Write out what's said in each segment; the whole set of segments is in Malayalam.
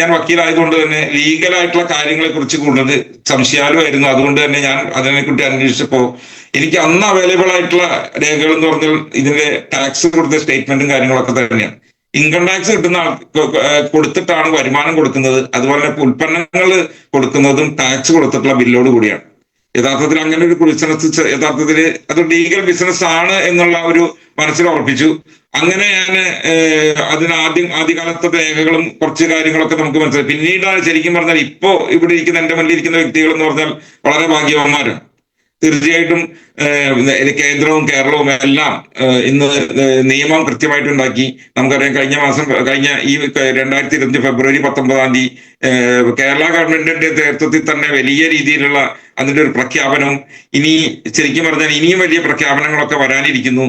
ഞാൻ വക്കീലായതുകൊണ്ട് തന്നെ ലീഗലായിട്ടുള്ള കാര്യങ്ങളെ കുറിച്ച് കൂടുതൽ സംശയാലുമായിരുന്നു അതുകൊണ്ട് തന്നെ ഞാൻ അതിനെക്കുറിച്ച് അന്വേഷിച്ചപ്പോ എനിക്ക് അന്ന് അവൈലബിൾ ആയിട്ടുള്ള രേഖകൾ എന്ന് പറഞ്ഞാൽ ഇതിന്റെ ടാക്സ് കൊടുത്ത സ്റ്റേറ്റ്മെന്റും കാര്യങ്ങളൊക്കെ തന്നെയാണ്. ഇൻകം ടാക്സ് കിട്ടുന്ന കൊടുത്തിട്ടാണ് വരുമാനം കൊടുക്കുന്നത്. അതുപോലെ തന്നെ ഉൽപ്പന്നങ്ങൾ കൊടുക്കുന്നതും ടാക്സ് കൊടുത്തിട്ടുള്ള ബില്ലോട് കൂടിയാണ്. യഥാർത്ഥത്തിൽ അങ്ങനെ ഒരു ബിസിനസ് യഥാർത്ഥത്തിൽ അത് ലീഗൽ ബിസിനസ് ആണ് എന്നുള്ള ഒരു മനസ്സിൽ ഉറപ്പിച്ചു. അങ്ങനെ ഞാൻ അതിന് ആദ്യം ആദ്യകാലത്തെ രേഖകളും കുറച്ച് കാര്യങ്ങളൊക്കെ നമുക്ക് മനസ്സിലായി. പിന്നീട് ശരിക്കും പറഞ്ഞാൽ ഇപ്പോ ഇവിടെ ഇരിക്കുന്ന എന്റെ മുന്നിൽ ഇരിക്കുന്ന വ്യക്തികൾ എന്ന് പറഞ്ഞാൽ വളരെ ഭാഗ്യവാന്മാരാണ്. തീർച്ചയായിട്ടും കേന്ദ്രവും കേരളവും എല്ലാം ഇന്ന് നിയമം കൃത്യമായിട്ട് ഉണ്ടാക്കി നമുക്കറിയാം കഴിഞ്ഞ മാസം കഴിഞ്ഞ ഈ രണ്ടായിരത്തി ഇരുപത്തി ഫെബ്രുവരി പത്തൊമ്പതാം തീയതി കേരള ഗവൺമെന്റിന്റെ നേതൃത്വത്തിൽ തന്നെ വലിയ രീതിയിലുള്ള അതിന്റെ ഒരു പ്രഖ്യാപനവും ഇനി ശരിക്കും പറഞ്ഞാൽ ഇനിയും വലിയ പ്രഖ്യാപനങ്ങളൊക്കെ വരാനിരിക്കുന്നു.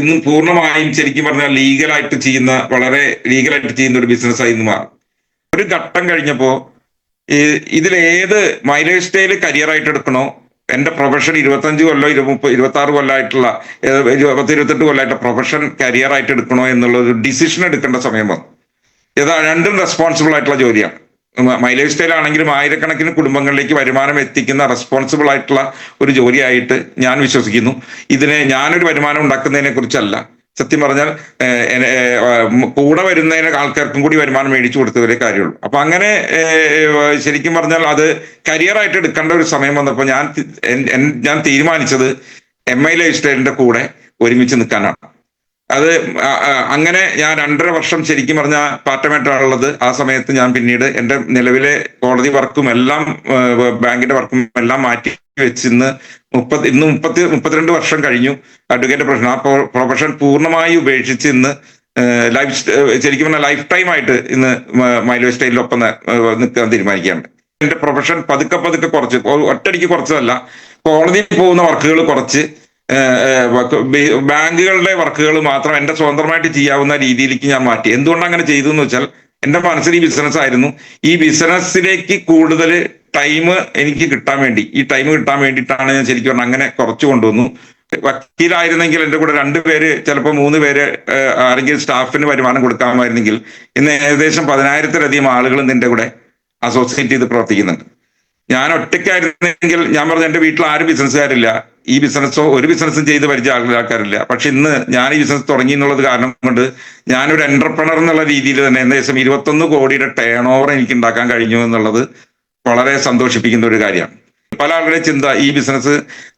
ഇന്നും പൂർണമായും ശരിക്കും പറഞ്ഞാൽ ലീഗലായിട്ട് ചെയ്യുന്ന വളരെ ലീഗലായിട്ട് ചെയ്യുന്ന ഒരു ബിസിനസ്സായി ഇന്ന് മാറും. ഒരു ഘട്ടം കഴിഞ്ഞപ്പോ ഇതിലേത് മൈലേജ് സ്റ്റേയിൽ കരിയർ ആയിട്ട് എടുക്കണോ? എന്റെ പ്രൊഫഷൻ ഇരുപത്തഞ്ച് കൊല്ലോ ഇരു മുപ്പത് ഇരുപത്തി ആറ് കൊല്ലമായിട്ടുള്ള പത്ത് ഇരുപത്തെട്ട് കൊല്ലമായിട്ട് പ്രൊഫഷൻ കരിയർ ആയിട്ട് എടുക്കണോ എന്നുള്ള ഒരു ഡിസിഷൻ എടുക്കേണ്ട സമയം വന്നു. ഏതാ രണ്ടും റെസ്പോൺസിബിൾ ആയിട്ടുള്ള ജോലിയാണ്. മൈലേജ് സ്റ്റൈൽ ആണെങ്കിലും ആയിരക്കണക്കിന് കുടുംബങ്ങളിലേക്ക് വരുമാനം എത്തിക്കുന്ന റെസ്പോൺസിബിൾ ആയിട്ടുള്ള ഒരു ജോലിയായിട്ട് ഞാൻ വിശ്വസിക്കുന്നു. ഇതിനെ ഞാനൊരു വരുമാനം ഉണ്ടാക്കുന്നതിനെ കുറിച്ചല്ല സത്യം പറഞ്ഞാൽ കൂടെ വരുന്നതിന് ആൾക്കാർക്കും കൂടി വരുമാനം മേടിച്ചു കൊടുത്തവരെ കാര്യമുള്ളൂ. അപ്പൊ അങ്ങനെ ശരിക്കും പറഞ്ഞാൽ അത് കരിയറായിട്ട് എടുക്കേണ്ട ഒരു സമയം വന്നപ്പോൾ ഞാൻ ഞാൻ തീരുമാനിച്ചത് എം ഐ ലൈഫ് സ്റ്റൈലിന്റെ കൂടെ ഒരുമിച്ച് നിൽക്കാനാണ്. അത് അങ്ങനെ ഞാൻ രണ്ടര വർഷം ശരിക്കും പറഞ്ഞ പാർട്ടമായിട്ടാണുള്ളത് ആ സമയത്ത് ഞാൻ പിന്നീട് എന്റെ നിലവിലെ കോടതി വർക്കും എല്ലാം ബാങ്കിന്റെ വർക്കും എല്ലാം മാറ്റി വെച്ച് ഇന്ന് മുപ്പത് ഇന്ന് മുപ്പത്തി മുപ്പത്തിരണ്ട് വർഷം കഴിഞ്ഞു. അഡ്വക്കേറ്റ് പ്രൊഫഷൻ ആ പ്രൊഫഷൻ പൂർണമായി ഉപേക്ഷിച്ച് ഇന്ന് ലൈഫ് ശരിക്കും പറഞ്ഞാൽ ലൈഫ് ടൈം ആയിട്ട് ഇന്ന് മൈലോ സ്റ്റൈലിലൊപ്പം നിൽക്കാൻ തീരുമാനിക്കുകയാണ്. എന്റെ പ്രൊഫഷൻ പതുക്കെ പതുക്കെ കുറച്ച് ഒറ്റടിക്ക് കുറച്ചതല്ല. കോടതിയിൽ പോകുന്ന വർക്കുകൾ കുറച്ച് ബാങ്കുകളുടെ വർക്കുകൾ മാത്രം എന്റെ സ്വതന്ത്രമായിട്ട് ചെയ്യാവുന്ന രീതിയിലേക്ക് ഞാൻ മാറ്റി. എന്തുകൊണ്ട് അങ്ങനെ ചെയ്തു എന്ന് വെച്ചാൽ എന്റെ മനസ്സിൽ ഈ ബിസിനസ് ആയിരുന്നു. ഈ ബിസിനസ്സിലേക്ക് കൂടുതൽ ടൈം എനിക്ക് കിട്ടാൻ വേണ്ടി ഈ ടൈം കിട്ടാൻ വേണ്ടിയിട്ടാണ് ഞാൻ ശരിക്കും പറഞ്ഞാൽ അങ്ങനെ കുറച്ച് കൊണ്ടുവന്നു. വക്കീലായിരുന്നെങ്കിൽ എന്റെ കൂടെ രണ്ടുപേര് ചിലപ്പോൾ മൂന്ന് പേര് ആരെങ്കിലും സ്റ്റാഫിന് വരുമാനം കൊടുക്കാമായിരുന്നെങ്കിൽ ഇന്ന് ഏകദേശം പതിനായിരത്തിലധികം ആളുകൾ നിന്റെ കൂടെ അസോസിയേറ്റ് ചെയ്ത് പ്രവർത്തിക്കുന്നുണ്ട്. ഞാൻ ഒറ്റയ്ക്കായിരുന്നെങ്കിൽ ഞാൻ പറഞ്ഞ എന്റെ വീട്ടിൽ ആരും ബിസിനസ്സുകാരില്ല ഈ ബിസിനസ്സോ ഒരു ബിസിനസ്സും ചെയ്ത് പരിചയ ആൾക്കാരില്ല. പക്ഷെ ഇന്ന് ഞാൻ ഈ ബിസിനസ് തുടങ്ങി എന്നുള്ളത് കാരണം കൊണ്ട് ഞാനൊരു എന്റർപ്രണർ എന്നുള്ള രീതിയിൽ തന്നെ ഏകദേശം ഇരുപത്തൊന്ന് കോടിയുടെ ടേൺ ഓവർ എനിക്ക് ഉണ്ടാക്കാൻ കഴിഞ്ഞു എന്നുള്ളത് വളരെ സന്തോഷിപ്പിക്കുന്ന ഒരു കാര്യമാണ്. പല ആളുകളുടെ ചിന്ത ഈ ബിസിനസ്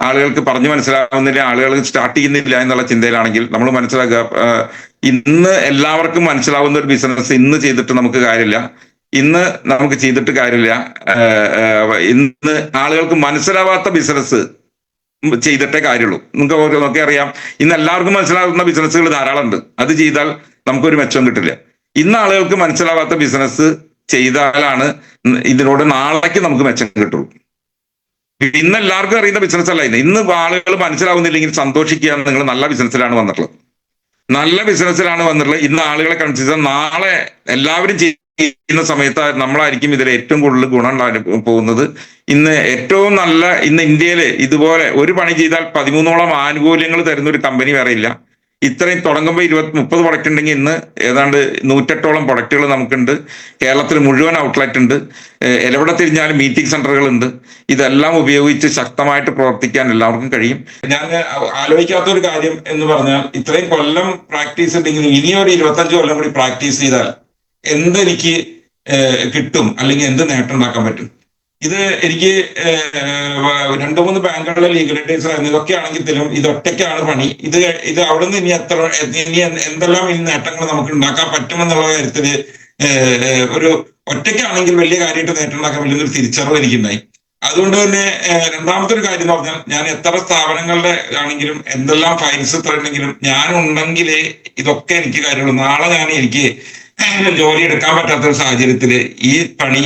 ആളുകൾക്ക് പറഞ്ഞു മനസ്സിലാവുന്നില്ല ആളുകൾ സ്റ്റാർട്ട് ചെയ്യുന്നില്ല എന്നുള്ള ചിന്തയിലാണെങ്കിൽ നമ്മൾ മനസ്സിലാക്കുക ഇന്ന് എല്ലാവർക്കും മനസ്സിലാവുന്ന ഒരു ബിസിനസ് ഇന്ന് ചെയ്തിട്ട് നമുക്ക് കാര്യമില്ല. ഇന്ന് നമുക്ക് ചെയ്തിട്ട് കാര്യമില്ല. ഇന്ന് ആളുകൾക്ക് മനസ്സിലാവാത്ത ബിസിനസ് ചെയ്തിട്ടേ കാര്യമുള്ളൂ. നിങ്ങൾക്ക് നോക്കി അറിയാം. ഇന്ന് എല്ലാവർക്കും മനസ്സിലാകുന്ന ബിസിനസ്സുകൾ ധാരാളം ഉണ്ട് അത് ചെയ്താൽ നമുക്കൊരു മെച്ചം കിട്ടില്ല. ഇന്ന് ആളുകൾക്ക് മനസ്സിലാവാത്ത ബിസിനസ് ചെയ്താലാണ് ഇതിനോട് നാളേക്ക് നമുക്ക് മെച്ചം കിട്ടുള്ളൂ. ഇന്ന് എല്ലാവർക്കും അറിയുന്ന ബിസിനസ് അല്ല ഇന്ന് ഇന്ന് ആളുകൾ മനസ്സിലാവുന്നില്ലെങ്കിൽ സന്തോഷിക്കുക നിങ്ങൾ നല്ല ബിസിനസ്സിലാണ് വന്നിട്ടുള്ളത്. നല്ല ബിസിനസ്സിലാണ് വന്നിട്ടുള്ളത്. ഇന്ന് ആളുകളെ കൺസിഡർ നാളെ എല്ലാവരും ചെയ്യുന്ന സമയത്ത് നമ്മളായിരിക്കും ഇതിൽ ഏറ്റവും കൂടുതൽ ഗുണം പോകുന്നത്. ഇന്ന് ഏറ്റവും നല്ല ഇന്ന് ഇന്ത്യയിൽ ഇതുപോലെ ഒരു പണി ചെയ്താൽ പതിമൂന്നോളം ആനുകൂല്യങ്ങൾ തരുന്ന ഒരു കമ്പനി വേറെ ഇല്ല. ഇത്രയും തുടങ്ങുമ്പോൾ ഇരുപത്തി മുപ്പത് പ്രൊഡക്റ്റ് ഉണ്ടെങ്കിൽ ഇന്ന് ഏതാണ്ട് നൂറ്റെട്ടോളം പ്രൊഡക്റ്റുകൾ നമുക്കുണ്ട്. കേരളത്തിൽ മുഴുവൻ ഔട്ട്ലെറ്റ് ഉണ്ട്. എവിടെ തിരിഞ്ഞാലും മീറ്റിംഗ് സെന്ററുകൾ ഉണ്ട്. ഇതെല്ലാം ഉപയോഗിച്ച് ശക്തമായിട്ട് പ്രവർത്തിക്കാൻ എല്ലാവർക്കും കഴിയും. ഞാൻ ആലോചിക്കാത്ത ഒരു കാര്യം എന്ന് പറഞ്ഞാൽ ഇത്രയും കൊല്ലം പ്രാക്ടീസ് ഉണ്ടെങ്കിൽ ഇനിയൊരു ഇരുപത്തഞ്ച് കൊല്ലം കൂടി പ്രാക്ടീസ് ചെയ്താൽ എന്തെനിക്ക് കിട്ടും അല്ലെങ്കിൽ എന്ത് നേട്ടം ഉണ്ടാക്കാൻ പറ്റും. ഇത് എനിക്ക് രണ്ടു മൂന്ന് ബാങ്കുകളിലെ ലീഗലിറ്റീസ് ആയിരുന്നു ഇതൊക്കെ ആണെങ്കിലും ഇത് ഒറ്റയ്ക്കാണ് പണി. ഇത് ഇത് അവിടെ നിന്ന് ഇനി എത്ര ഇനി എന്തെല്ലാം ഇനി നേട്ടങ്ങൾ നമുക്ക് ഉണ്ടാക്കാൻ പറ്റുമെന്നുള്ള കാര്യത്തിൽ ഒരു ഒറ്റയ്ക്കാണെങ്കിൽ വലിയ കാര്യമായിട്ട് നേട്ടം ഉണ്ടാക്കാൻ വലിയൊരു തിരിച്ചറിവ് എനിക്കുണ്ടായി. അതുകൊണ്ട് തന്നെ രണ്ടാമത്തെ ഒരു കാര്യം എന്ന് പറഞ്ഞാൽ ഞാൻ എത്ര സ്ഥാപനങ്ങളുടെ ആണെങ്കിലും എന്തെല്ലാം ഫയൽസ് തരണമെങ്കിലും ഞാൻ ഉണ്ടെങ്കിലേ ഇതൊക്കെ എനിക്ക് കാര്യമുള്ളൂ. നാളെ ഞാൻ എനിക്ക് ജോലി എടുക്കാൻ പറ്റാത്ത സാഹചര്യത്തിൽ ഈ പണി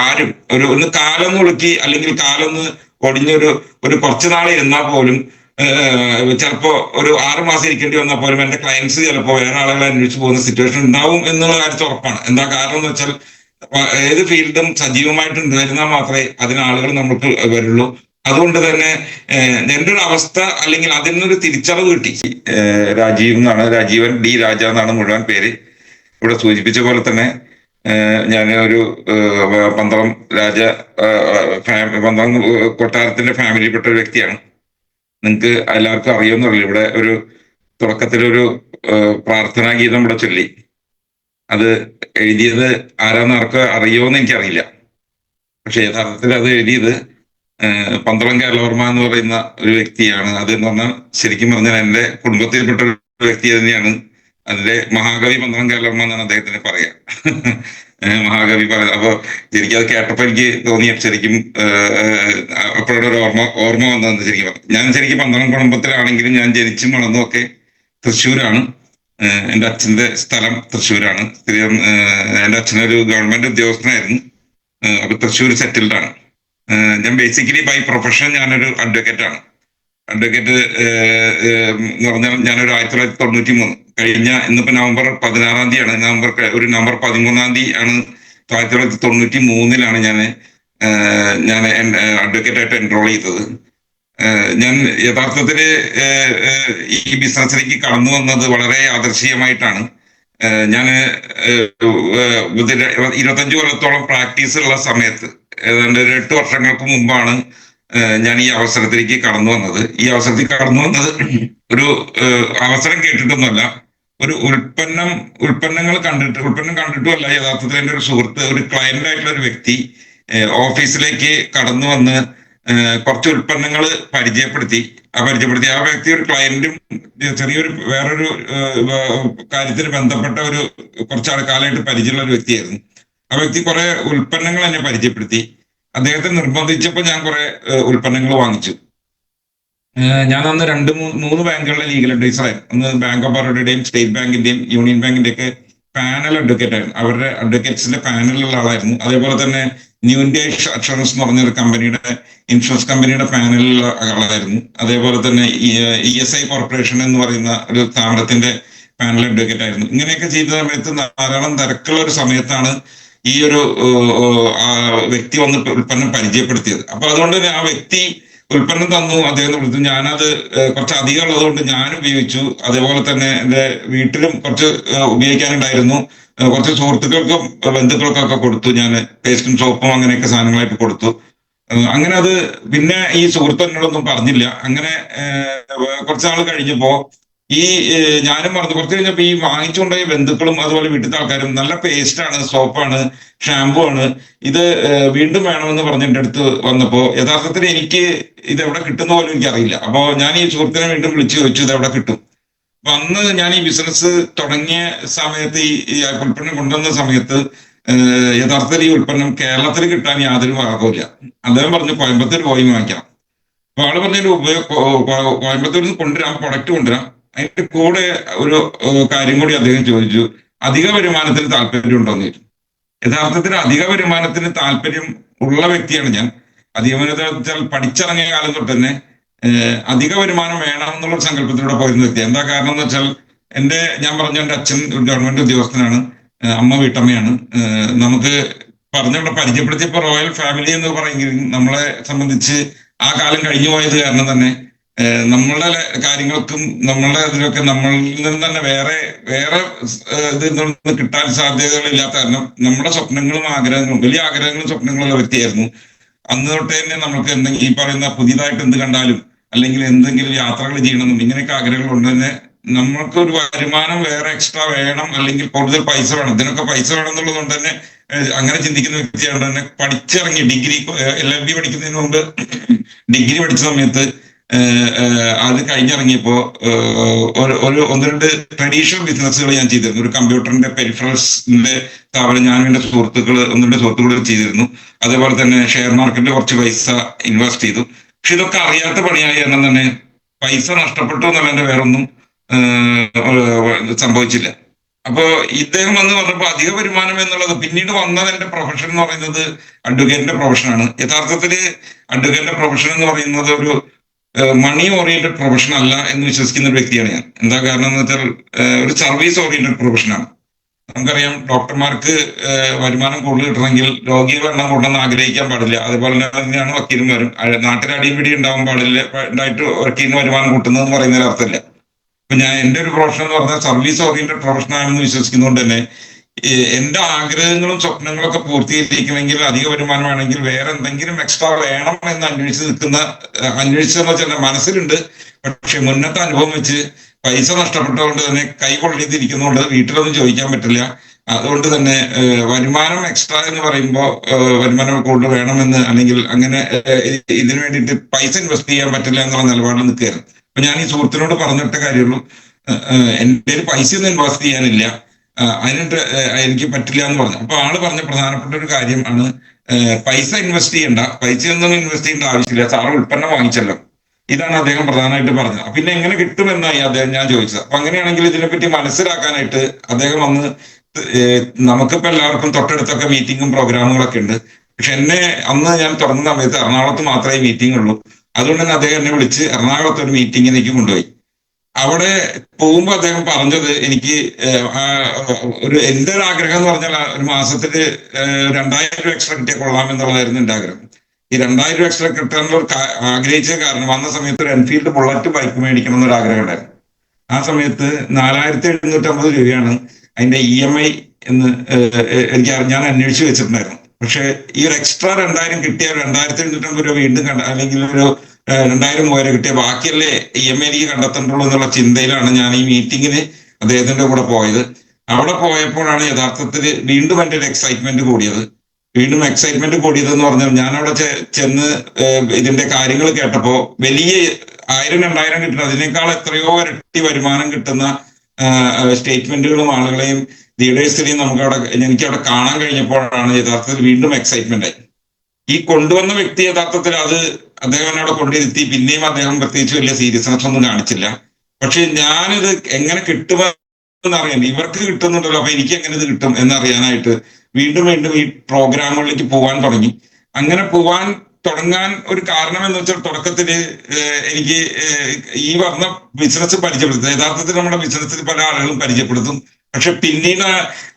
ആരും ഒരു ഒന്ന് കാലൊന്ന് ഉളുക്കി അല്ലെങ്കിൽ കാലൊന്ന് ഒടിഞ്ഞൊരു ഒരു കുറച്ചു നാൾ ഇരുന്നാൽ പോലും ചിലപ്പോ ഒരു ആറ് മാസം ഇരിക്കേണ്ടി വന്നാൽ പോലും എന്റെ ക്ലയൻസ് ചിലപ്പോ വേറെ ആളുകളെ അന്വേഷിച്ച് പോകുന്ന സിറ്റുവേഷൻ ഉണ്ടാവും എന്നുള്ള കാര്യത്തിൽ ഉറപ്പാണ്. എന്താ കാരണം എന്ന് വെച്ചാൽ ഏത് ഫീൽഡും സജീവമായിട്ട് ഉണ്ടായിരുന്നാൽ മാത്രമേ അതിന് ആളുകൾ നമുക്ക് വരുള്ളൂ. അതുകൊണ്ട് തന്നെ എന്റെ ഒരു അവസ്ഥ അല്ലെങ്കിൽ അതിൽ നിന്നൊരു തിരിച്ചറിവ് കിട്ടി. രാജീവ് എന്നാണ് രാജീവൻ ഡി രാജ എന്നാണ് മുഴുവൻ പേര്. ഇവിടെ സൂചിപ്പിച്ച പോലെ തന്നെ ഞാൻ ഒരു പന്തളം രാജ പന്തളം കൊട്ടാരത്തിന്റെ ഫാമിലിയിൽപ്പെട്ട ഒരു വ്യക്തിയാണ്. നിങ്ങൾക്ക് എല്ലാവർക്കും അറിയുമെന്നറിയില്ല ഇവിടെ ഒരു തുടക്കത്തിലൊരു പ്രാർത്ഥനാ ഗീതം ഇവിടെ ചൊല്ലി. അത് എഴുതിയത് ആരാന്ന് ആർക്ക് എന്ന് എനിക്കറിയില്ല. പക്ഷെ യഥാർത്ഥത്തിൽ അത് എഴുതിയത് പന്തളം കേരളവർമ്മ എന്ന് പറയുന്ന ഒരു വ്യക്തിയാണ്. അത് എന്ന് പറഞ്ഞാൽ ശരിക്കും പറഞ്ഞാൽ എന്റെ കുടുംബത്തിൽപ്പെട്ട ഒരു വ്യക്തി തന്നെയാണ്. അതിലെ മഹാകവി പന്തളം കേരളം എന്നാണ് അദ്ദേഹത്തിന് പറയാ. മഹാകവി പറയുന്നത്. അപ്പൊ ശരിക്കും അത് കേട്ടപ്പോ എനിക്ക് തോന്നി ശരിക്കും അപ്പോഴൊരു ഓർമ്മ ഓർമ്മ വന്നതെന്ന് ശരിക്കും. ഞാൻ ശരിക്കും പന്തളം കുടുംബത്തിലാണെങ്കിലും ഞാൻ ജനിച്ചും വളർന്നും ഒക്കെ തൃശ്ശൂരാണ്. എന്റെ അച്ഛന്റെ സ്ഥലം തൃശ്ശൂരാണ്. എന്റെ അച്ഛനൊരു ഗവൺമെന്റ് ഉദ്യോഗസ്ഥനായിരുന്നു. അപ്പൊ തൃശ്ശൂർ സെറ്റിൽഡാണ്. ഞാൻ ബേസിക്കലി ബൈ പ്രൊഫഷൻ ഞാനൊരു അഡ്വക്കേറ്റ് ആണ്. അഡ്വക്കേറ്റ് എന്ന് പറഞ്ഞാൽ ഞാനൊരു ആയിരത്തി തൊള്ളായിരത്തി തൊണ്ണൂറ്റി മൂന്ന് കഴിഞ്ഞ ഇന്നിപ്പോ നവംബർ പതിനാറാം തീയതിയാണ്. നവംബർ ഒരു നവംബർ പതിമൂന്നാം തീയതി ആണ് ആയിരത്തി തൊള്ളായിരത്തി തൊണ്ണൂറ്റി മൂന്നിലാണ് ഞാൻ ഞാൻ അഡ്വക്കേറ്റ് ആയിട്ട് എൻറോൾ ചെയ്തത് ഞാൻ യഥാർത്ഥത്തിൽ ഈ ബിസിനസ്സിലേക്ക് കടന്നു വന്നത് വളരെ ആദർശീയമായിട്ടാണ്. ഞാൻ ഇരുപത്തഞ്ച് കൊല്ലത്തോളം പ്രാക്ടീസ് ഉള്ള സമയത്ത് ഏതാണ്ട് ഒരു എട്ട് വർഷങ്ങൾക്ക് മുമ്പാണ് ഞാൻ ഈ അവസരത്തിലേക്ക് കടന്നു വന്നത്. ഈ അവസരത്തിൽ കടന്നു വന്നത് ഒരു അവസരം കേട്ടിട്ടൊന്നുമല്ല. ഒരു ഉൽപ്പന്നം ഉൽപ്പന്നങ്ങൾ കണ്ടിട്ട് ഉൽപ്പന്നം കണ്ടിട്ടുമല്ല യഥാർത്ഥത്തിൽ എന്റെ ഒരു സുഹൃത്ത് ഒരു ക്ലയന്റ് ആയിട്ടുള്ള ഒരു വ്യക്തി ഓഫീസിലേക്ക് കടന്നു വന്ന് കുറച്ച് ഉൽപ്പന്നങ്ങൾ പരിചയപ്പെടുത്തി. ആ പരിചയപ്പെടുത്തി. ആ വ്യക്തി ഒരു ക്ലയന്റും ചെറിയൊരു വേറൊരു കാര്യത്തിന് ബന്ധപ്പെട്ട ഒരു കുറച്ചാൾ കാലമായിട്ട് പരിചയമുള്ള ഒരു വ്യക്തിയായിരുന്നു. ആ വ്യക്തി കുറെ ഉൽപ്പന്നങ്ങൾ എന്നെ പരിചയപ്പെടുത്തി. അദ്ദേഹത്തെ നിർബന്ധിച്ചപ്പോൾ ഞാൻ കുറെ ഉൽപ്പന്നങ്ങൾ വാങ്ങിച്ചു. ഞാൻ അന്ന് രണ്ട് മൂന്ന് ബാങ്കുകളിലെ ലീഗൽ അഡ്വൈസർ ആയിരുന്നു. ഒന്ന് ബാങ്ക് ഓഫ് ബറോഡയുടെയും സ്റ്റേറ്റ് ബാങ്കിന്റെയും യൂണിയൻ ബാങ്കിന്റെ ഒക്കെ പാനൽ അഡ്വക്കേറ്റ് ആയിരുന്നു. അവരുടെ അഡ്വക്കേറ്റ്സിന്റെ പാനലുള്ള ആളായിരുന്നു. അതേപോലെ തന്നെ ന്യൂ ഇന്ത്യ അഷുറൻസ് എന്ന് പറഞ്ഞൊരു കമ്പനിയുടെ ഇൻഷുറൻസ് കമ്പനിയുടെ പാനലിലുള്ള ആളായിരുന്നു. അതേപോലെ തന്നെ ഇ എസ് ഐ കോർപ്പറേഷൻ എന്ന് പറയുന്ന ഒരു സ്ഥാപനത്തിന്റെ പാനൽ അഡ്വക്കേറ്റ് ആയിരുന്നു. ഇങ്ങനെയൊക്കെ ചെയ്ത സമയത്ത് ധാരാളം തിരക്കുള്ള ഒരു സമയത്താണ് ഈ ഒരു വ്യക്തി വന്ന് ഉൽപ്പന്നം പരിചയപ്പെടുത്തിയത്. അപ്പൊ അതുകൊണ്ട് തന്നെ ആ വ്യക്തി ഉൽപ്പന്നം തന്നു അദ്ദേഹം വിളിച്ചു ഞാനത് കുറച്ച് അധികം ഉള്ളതുകൊണ്ട് ഞാൻ ഉപയോഗിച്ചു. അതേപോലെ തന്നെ എന്റെ വീട്ടിലും കുറച്ച് ഉപയോഗിക്കാനുണ്ടായിരുന്നു. കുറച്ച് സുഹൃത്തുക്കൾക്കും ബന്ധുക്കൾക്കൊക്കെ കൊടുത്തു. ഞാൻ പേസ്റ്റും സോപ്പും അങ്ങനെയൊക്കെ സാധനങ്ങളായിട്ട് കൊടുത്തു. അങ്ങനെ അത് പിന്നെ ഈ സുഹൃത്ത് എന്നോടൊന്നും പറഞ്ഞില്ല. അങ്ങനെ കുറച്ചാൾ കഴിഞ്ഞപ്പോ ഈ ഞാനും പറഞ്ഞു കുറച്ച് കഴിഞ്ഞപ്പോ ഈ വാങ്ങിച്ചുകൊണ്ടുപോയ ബന്ധുക്കളും അതുപോലെ വീട്ടിലത്തെ ആൾക്കാരും നല്ല പേസ്റ്റ് ആണ് സോപ്പാണ് ഷാമ്പു ആണ്. ഇത് വീണ്ടും വേണമെന്ന് പറഞ്ഞ് എന്റെ അടുത്ത് വന്നപ്പോ യഥാർത്ഥത്തിൽ എനിക്ക് ഇത് എവിടെ കിട്ടുന്ന പോലും എനിക്കറിയില്ല. അപ്പോ ഞാൻ ഈ സുഹൃത്തിനെ വീണ്ടും വിളിച്ചു ചോദിച്ചു ഇത് എവിടെ കിട്ടും? അപ്പൊ അന്ന് ഞാൻ ഈ ബിസിനസ് തുടങ്ങിയ സമയത്ത് ഈ ഉൽപ്പന്നം കൊണ്ടുവന്ന സമയത്ത് യഥാർത്ഥത്തിൽ ഈ ഉൽപ്പന്നം കേരളത്തിൽ കിട്ടാൻ യാതൊരു മാർഗവുമില്ല അദ്ദേഹം പറഞ്ഞു കോയമ്പത്തൂർ പോയി വാങ്ങിക്കാം. അപ്പൊ ആൾ ഉപയോഗ കോയമ്പത്തൂരിൽ നിന്ന് കൊണ്ടുവരാം പ്രൊഡക്റ്റ് കൊണ്ടുവരാം. അതിന്റെ കൂടെ ഒരു കാര്യം കൂടി അദ്ദേഹം ചോദിച്ചു. അധിക വരുമാനത്തിന് താല്പര്യം ഉണ്ടോന്ന് ചോദിച്ചു. യഥാർത്ഥത്തിൽ അധിക വരുമാനത്തിന് താല്പര്യം ഉള്ള വ്യക്തിയാണ് ഞാൻ. അധിക വെച്ചാൽ പഠിച്ചിറങ്ങിയ കാലം തൊട്ട് തന്നെ അധിക വരുമാനം വേണം എന്നുള്ള സങ്കല്പത്തിലൂടെ പോയിരുന്ന വ്യക്തി. എന്താ കാരണം എന്ന് വെച്ചാൽ എന്റെ ഞാൻ പറഞ്ഞ എന്റെ അച്ഛൻ ഒരു ഗവൺമെന്റ് ഉദ്യോഗസ്ഥനാണ് അമ്മ വീട്ടമ്മയാണ്. നമുക്ക് പറഞ്ഞവിടെ പരിചയപ്പെടുത്തിയപ്പോ റോയൽ ഫാമിലി എന്ന് പറയുമെങ്കിൽ നമ്മളെ സംബന്ധിച്ച് ആ കാലം കഴിഞ്ഞു പോയത് കാരണം തന്നെ നമ്മളുടെ കാര്യങ്ങൾക്കും നമ്മളുടെ ഇതിലൊക്കെ നമ്മളിൽ നിന്ന് തന്നെ വേറെ വേറെ ഇതിൽ കിട്ടാൻ സാധ്യതകളില്ലാത്ത കാരണം നമ്മുടെ സ്വപ്നങ്ങളും ആഗ്രഹങ്ങളും വലിയ ആഗ്രഹങ്ങളും സ്വപ്നങ്ങളുള്ള വ്യക്തിയായിരുന്നു. അന്ന് തൊട്ട് തന്നെ നമുക്ക് എന്തെങ്കിലും ഈ പറയുന്ന പുതിയതായിട്ട് എന്ത് കണ്ടാലും അല്ലെങ്കിൽ എന്തെങ്കിലും യാത്രകൾ ചെയ്യണമെന്നും ഇങ്ങനെയൊക്കെ ആഗ്രഹങ്ങൾ കൊണ്ട് തന്നെ നമ്മൾക്ക് ഒരു വരുമാനം വേറെ എക്സ്ട്രാ വേണം അല്ലെങ്കിൽ കൂടുതൽ പൈസ വേണം. ഇതിനൊക്കെ പൈസ വേണം എന്നുള്ളത് കൊണ്ട് തന്നെ അങ്ങനെ ചിന്തിക്കുന്ന വ്യക്തിയാണ് തന്നെ പഠിച്ചിറങ്ങി ഡിഗ്രി എൽ എൽ ബി പഠിക്കുന്നതിന് മുമ്പ് ഡിഗ്രി പഠിച്ച സമയത്ത് അത് കഴിഞ്ഞിറങ്ങിയപ്പോ ഏഹ്, ഒരു ഒന്ന് രണ്ട് ട്രഡീഷണൽ ബിസിനസ്സുകൾ ഞാൻ ചെയ്തിരുന്നു. ഒരു കമ്പ്യൂട്ടറിന്റെ പെരിഫറൽസിന്റെ സ്ഥാപനം ഞാൻ എന്റെ സുഹൃത്തുക്കൾ ഒന്ന് രണ്ട് സുഹൃത്തുക്കൾ ചെയ്തിരുന്നു. അതേപോലെ തന്നെ ഷെയർ മാർക്കറ്റിൽ കുറച്ച് പൈസ ഇൻവെസ്റ്റ് ചെയ്തു. പക്ഷെ ഇതൊക്കെ അറിയാത്ത പണിയായി കാരണം തന്നെ പൈസ നഷ്ടപ്പെട്ടു എന്നല്ലാണ്ട് വേറൊന്നും സംഭവിച്ചില്ല. അപ്പോ ഇദ്ദേഹം വന്ന് പറഞ്ഞപ്പോ അധിക വരുമാനം എന്നുള്ളത് പിന്നീട് വന്നത് എന്റെ പ്രൊഫഷൻ എന്ന് പറയുന്നത് അഡ്വക്കേറ്റിന്റെ പ്രൊഫഷനാണ് യഥാർത്ഥത്തിൽ അഡ്വക്കേറ്റിന്റെ പ്രൊഫഷൻ എന്ന് പറയുന്നത് ഒരു മണി ഓറിയന്റഡ് പ്രൊഫഷൻ അല്ല എന്ന് വിശ്വസിക്കുന്ന ഒരു വ്യക്തിയാണ് ഞാൻ. എന്താ കാരണം എന്ന് വെച്ചാൽ ഒരു സർവീസ് ഓറിയന്റഡ് പ്രൊഫഷനാണ് നമുക്കറിയാം ഡോക്ടർമാർക്ക് വരുമാനം കൂടുതൽ കിട്ടണമെങ്കിൽ രോഗികളുടെ എണ്ണം കൂടണമെന്ന് ആഗ്രഹിക്കാൻ പാടില്ല. അതുപോലെ തന്നെയാണ് വക്കീലന്മാരും നാട്ടിൽ അടിയും ഉണ്ടാവാൻ പാടില്ല ഉണ്ടായിട്ട് വക്കീലിന് വരുമാനം കൂട്ടുന്നതെന്ന് പറയുന്നതിൽ അർത്ഥമില്ല. ഇപ്പൊ ഞാൻ എന്റെ ഒരു പ്രൊഫഷൻ എന്ന് പറഞ്ഞാൽ സർവീസ് ഓറിയന്റഡ് പ്രൊഫഷൻ ആണെന്ന് വിശ്വസിക്കുന്നതുകൊണ്ട് തന്നെ എന്റെ ആഗ്രഹങ്ങളും സ്വപ്നങ്ങളും ഒക്കെ പൂർത്തീകരിക്കണമെങ്കിൽ അധിക വരുമാനം വേണമെങ്കിൽ വേറെ എന്തെങ്കിലും എക്സ്ട്രാ വേണം എന്ന് അന്വേഷിച്ച് നിൽക്കുന്ന അന്വേഷിച്ചെന്ന് വെച്ചാൽ മനസ്സിലുണ്ട്. പക്ഷെ മുന്നത്തെ അനുഭവം വെച്ച് പൈസ നഷ്ടപ്പെട്ടതുകൊണ്ട് തന്നെ കൈ കൊള്ളിയിരിക്കുന്നതുകൊണ്ട് വീട്ടിലൊന്നും ചോദിക്കാൻ പറ്റില്ല. അതുകൊണ്ട് തന്നെ വരുമാനം എക്സ്ട്രാ എന്ന് പറയുമ്പോൾ വരുമാനം കൂടുതൽ വേണമെന്ന് അല്ലെങ്കിൽ അങ്ങനെ ഇതിനു വേണ്ടിയിട്ട് പൈസ ഇൻവെസ്റ്റ് ചെയ്യാൻ പറ്റില്ല എന്നുള്ള നിലപാടിൽ നിൽക്കുകയായിരുന്നു. അപ്പൊ ഞാൻ ഈ സുഹൃത്തിനോട് പറഞ്ഞിട്ട കാര്യമുള്ളൂ. എന്റെ പൈസ ഒന്നും ഇൻവെസ്റ്റ് ചെയ്യാനില്ല. അതിനിട്ട് എനിക്ക് പറ്റില്ല എന്ന് പറഞ്ഞു. അപ്പൊ ആൾ പറഞ്ഞ പ്രധാനപ്പെട്ട ഒരു കാര്യം ആണ് പൈസ ഇൻവെസ്റ്റ് ചെയ്യണ്ട. പൈസ ഒന്നും ഇൻവെസ്റ്റ് ചെയ്യേണ്ട ആവശ്യമില്ല. സാറ് ഉൽപ്പന്നം വാങ്ങിച്ചല്ലോ. ഇതാണ് അദ്ദേഹം പ്രധാനമായിട്ട് പറഞ്ഞത്. പിന്നെ എങ്ങനെ കിട്ടുമെന്നായി അദ്ദേഹം ഞാൻ ചോദിച്ചത്. അപ്പൊ അങ്ങനെയാണെങ്കിൽ ഇതിനെപ്പറ്റി മനസ്സിലാക്കാനായിട്ട് അദ്ദേഹം വന്ന് നമുക്കിപ്പോ എല്ലാവർക്കും തൊട്ടടുത്തൊക്കെ മീറ്റിങ്ങും പ്രോഗ്രാമുകളൊക്കെ ഉണ്ട്. പക്ഷെ എന്നെ അന്ന് ഞാൻ തുറന്ന സമയത്ത് എറണാകുളത്ത് മാത്രമേ മീറ്റിംഗ് ഉള്ളൂ. അതുകൊണ്ട് തന്നെ അദ്ദേഹം എന്നെ വിളിച്ച് എറണാകുളത്ത് ഒരു മീറ്റിംഗിലേക്ക് കൊണ്ടുപോയി. അവിടെ പോകുമ്പോൾ അദ്ദേഹം പറഞ്ഞത് എനിക്ക് ഒരു എന്റെ ഒരു ആഗ്രഹം എന്ന് പറഞ്ഞാൽ ഒരു മാസത്തിൽ രണ്ടായിരം രൂപ എക്സ്ട്രാ കിട്ടിയാൽ കൊള്ളാം എന്നുള്ളതായിരുന്നു എന്റെ ആഗ്രഹം. ഈ രണ്ടായിരം രൂപ എക്സ്ട്രാ ഒരു ആഗ്രഹിച്ച കാരണം വന്ന സമയത്ത് ഒരു എൻഫീൽഡ് ബുള്ളറ്റ് ബൈക്ക് മേടിക്കണം എന്നൊരു ആഗ്രഹം ഉണ്ടായിരുന്നു. ആ സമയത്ത് നാലായിരത്തി എഴുന്നൂറ്റമ്പത് രൂപയാണ് അതിന്റെ ഇ എം ഐ എന്ന് എനിക്ക് ഞാൻ അന്വേഷിച്ച് വെച്ചിട്ടുണ്ടായിരുന്നു. പക്ഷെ ഈ ഒരു എക്സ്ട്രാ രണ്ടായിരം കിട്ടിയ രണ്ടായിരത്തി എഴുന്നൂറ്റമ്പത് രൂപ വീണ്ടും കണ്ട അല്ലെങ്കിൽ ഒരു രണ്ടായിരം മൂവായിരം കിട്ടിയ ബാക്കിയല്ലേ ഇ എം ഐ എനിക്ക് കണ്ടെത്തേണ്ടുള്ളൂ എന്നുള്ള ചിന്തയിലാണ് ഞാൻ ഈ മീറ്റിങ്ങിന് അദ്ദേഹത്തിന്റെ കൂടെ പോയത്. അവിടെ പോയപ്പോഴാണ് യഥാർത്ഥത്തിൽ വീണ്ടും എന്റെ ഒരു എക്സൈറ്റ്മെന്റ് കൂടിയത്. വീണ്ടും എക്സൈറ്റ്മെന്റ് കൂടിയത് എന്ന് പറഞ്ഞാൽ ഞാൻ അവിടെ ചെന്ന് ഇതിന്റെ കാര്യങ്ങൾ കേട്ടപ്പോ വലിയ ആയിരം രണ്ടായിരം കിട്ടുന്ന അതിനേക്കാൾ എത്രയോ ഇരട്ടി വരുമാനം കിട്ടുന്ന സ്റ്റേറ്റ്മെന്റുകളും ആളുകളെയും ലീഡേഴ്സിനെയും നമുക്ക് അവിടെ എനിക്ക് അവിടെ കാണാൻ കഴിഞ്ഞപ്പോഴാണ് യഥാർത്ഥത്തിൽ വീണ്ടും എക്സൈറ്റ്മെന്റ് ആയി. ഈ കൊണ്ടുവന്ന വ്യക്തി യഥാർത്ഥത്തിൽ അത് അദ്ദേഹം എന്നോട് കൊണ്ടിരുത്തി പിന്നെയും അദ്ദേഹം പ്രത്യേകിച്ച് വലിയ സീരിയസ്നെസ് ഒന്നും കാണിച്ചില്ല. പക്ഷെ ഞാനിത് എങ്ങനെ കിട്ടുമെന്ന് അറിയാൻ ഇവർക്ക് കിട്ടുന്നുണ്ടല്ലോ അപ്പൊ എനിക്ക് എങ്ങനെ ഇത് കിട്ടും എന്നറിയാനായിട്ട് വീണ്ടും വീണ്ടും ഈ പ്രോഗ്രാമുകളിലേക്ക് പോകാൻ തുടങ്ങി. അങ്ങനെ പോവാൻ തുടങ്ങാൻ ഒരു കാരണം എന്ന് വെച്ചാൽ തുടക്കത്തിൽ എനിക്ക് ഈ പറഞ്ഞ ബിസിനസ് പരിചയപ്പെടുത്തും. യഥാർത്ഥത്തിൽ നമ്മുടെ ബിസിനസ്സിൽ പല ആളുകളും പരിചയപ്പെടുത്തും. പക്ഷെ പിന്നീട്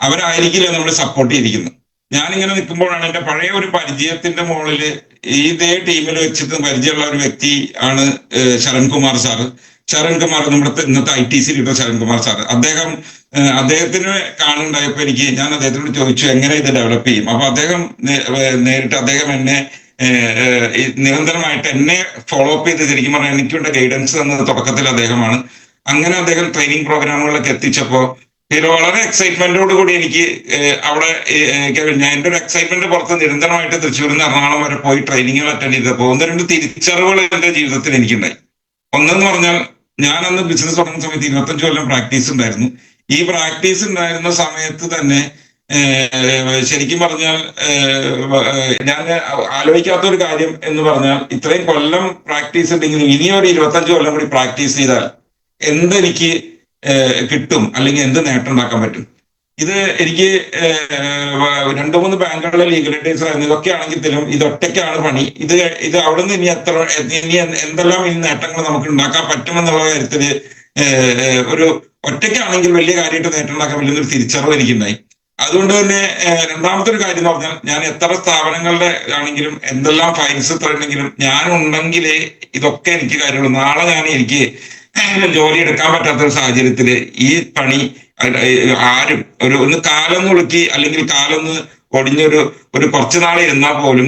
അവരായിരിക്കില്ല നമ്മൾ സപ്പോർട്ട് ചെയ്തിരിക്കുന്നത്. ഞാനിങ്ങനെ നിൽക്കുമ്പോഴാണ് എന്റെ പഴയ ഒരു പരിചയത്തിന്റെ മുകളിൽ ഇതേ ടീമിൽ വെച്ചിട്ട് പരിചയമുള്ള ഒരു വ്യക്തി ആണ് ശരൺകുമാർ സാറ് ശരൺകുമാർ നമ്മുടെ ഇന്നത്തെ I T C leader Sharankumar sir അദ്ദേഹം അദ്ദേഹത്തിന് കാണുണ്ടായപ്പോ എനിക്ക് ഞാൻ അദ്ദേഹത്തിനോട് ചോദിച്ചു എങ്ങനെ ഇത് ഡെവലപ്പ് ചെയ്യും? അപ്പൊ അദ്ദേഹം നേരിട്ട് അദ്ദേഹം എന്നെ നിരന്തരമായിട്ട് എന്നെ ഫോളോ അപ്പ് ചെയ്ത് ശരിക്കും പറഞ്ഞാൽ എനിക്കുള്ള ഗൈഡൻസ് തന്നത് തുടക്കത്തിൽ അദ്ദേഹമാണ്. അങ്ങനെ അദ്ദേഹം ട്രെയിനിങ് പ്രോഗ്രാമുകളിലൊക്കെ എത്തിച്ചപ്പോ ഇത് വളരെ എക്സൈറ്റ്മെന്റോട് കൂടി എനിക്ക് അവിടെ ഞാൻ എന്റെ ഒരു എക്സൈറ്റ്മെന്റ് പുറത്ത് നിരന്തരമായിട്ട് തൃശ്ശൂരിൽ നിന്ന് എറണാകുളം വരെ പോയി ട്രെയിനിങ്ങുകൾ അറ്റൻഡ് ചെയ്തപ്പോൾ ഒന്ന് രണ്ട് തിരിച്ചറിവുകൾ എന്റെ ജീവിതത്തിൽ എനിക്കുണ്ടായി. ഒന്നെന്ന് പറഞ്ഞാൽ ഞാൻ അന്ന് ബിസിനസ് തുടങ്ങുന്ന സമയത്ത് ഇരുപത്തഞ്ച് കൊല്ലം പ്രാക്ടീസ് ഉണ്ടായിരുന്നു. ഈ പ്രാക്ടീസ് ഉണ്ടായിരുന്ന സമയത്ത് തന്നെ ശരിക്കും പറഞ്ഞാൽ ഞാൻ ആലോചിക്കാത്ത ഒരു കാര്യം എന്ന് പറഞ്ഞാൽ ഇത്രയും കൊല്ലം പ്രാക്ടീസ് ഉണ്ടെങ്കിലും ഇനിയൊരു ഇരുപത്തഞ്ച് കൊല്ലം കൂടി പ്രാക്ടീസ് ചെയ്താൽ എന്തെനിക്ക് കിട്ടും അല്ലെങ്കിൽ എന്ത് നേട്ടം ഉണ്ടാക്കാൻ പറ്റും. ഇത് എനിക്ക് രണ്ടു മൂന്ന് ബാങ്കുകളിലെ ലീഗലിറ്റീസ് ആയിരുന്നു ഇതൊക്കെ ആണെങ്കിലും ഇതൊറ്റയ്ക്കാണ് പണി. ഇത് ഇത് അവിടെ നിന്ന് ഇനി എത്ര ഇനി എന്തെല്ലാം ഇനി നേട്ടങ്ങൾ നമുക്ക് ഉണ്ടാക്കാൻ പറ്റുമെന്നുള്ള കാര്യത്തിൽ ഒരു ഒറ്റയ്ക്കാണെങ്കിൽ വലിയ കാര്യമായിട്ട് നേട്ടം ഉണ്ടാക്കാൻ വലിയൊരു തിരിച്ചറിവ് എനിക്കുണ്ടായി. അതുകൊണ്ട് തന്നെ രണ്ടാമത്തെ ഒരു കാര്യം എന്ന് പറഞ്ഞാൽ ഞാൻ എത്ര സ്ഥാപനങ്ങളുടെ ആണെങ്കിലും എന്തെല്ലാം എത്ര ഉണ്ടെങ്കിലും ഞാൻ ഉണ്ടെങ്കിലേ ഇതൊക്കെ എനിക്ക് കാര്യമുള്ളൂ. നാളെ ഞാൻ എനിക്ക് ജോലി എടുക്കാൻ പറ്റാത്ത സാഹചര്യത്തിൽ ഈ പണി ആരും ഒരു ഒന്ന് കാലൊന്ന് ഉളുക്കി അല്ലെങ്കിൽ കാലൊന്ന് ഒടിഞ്ഞൊരു ഒരു കുറച്ചു നാൾ ഇരുന്നാൽ പോലും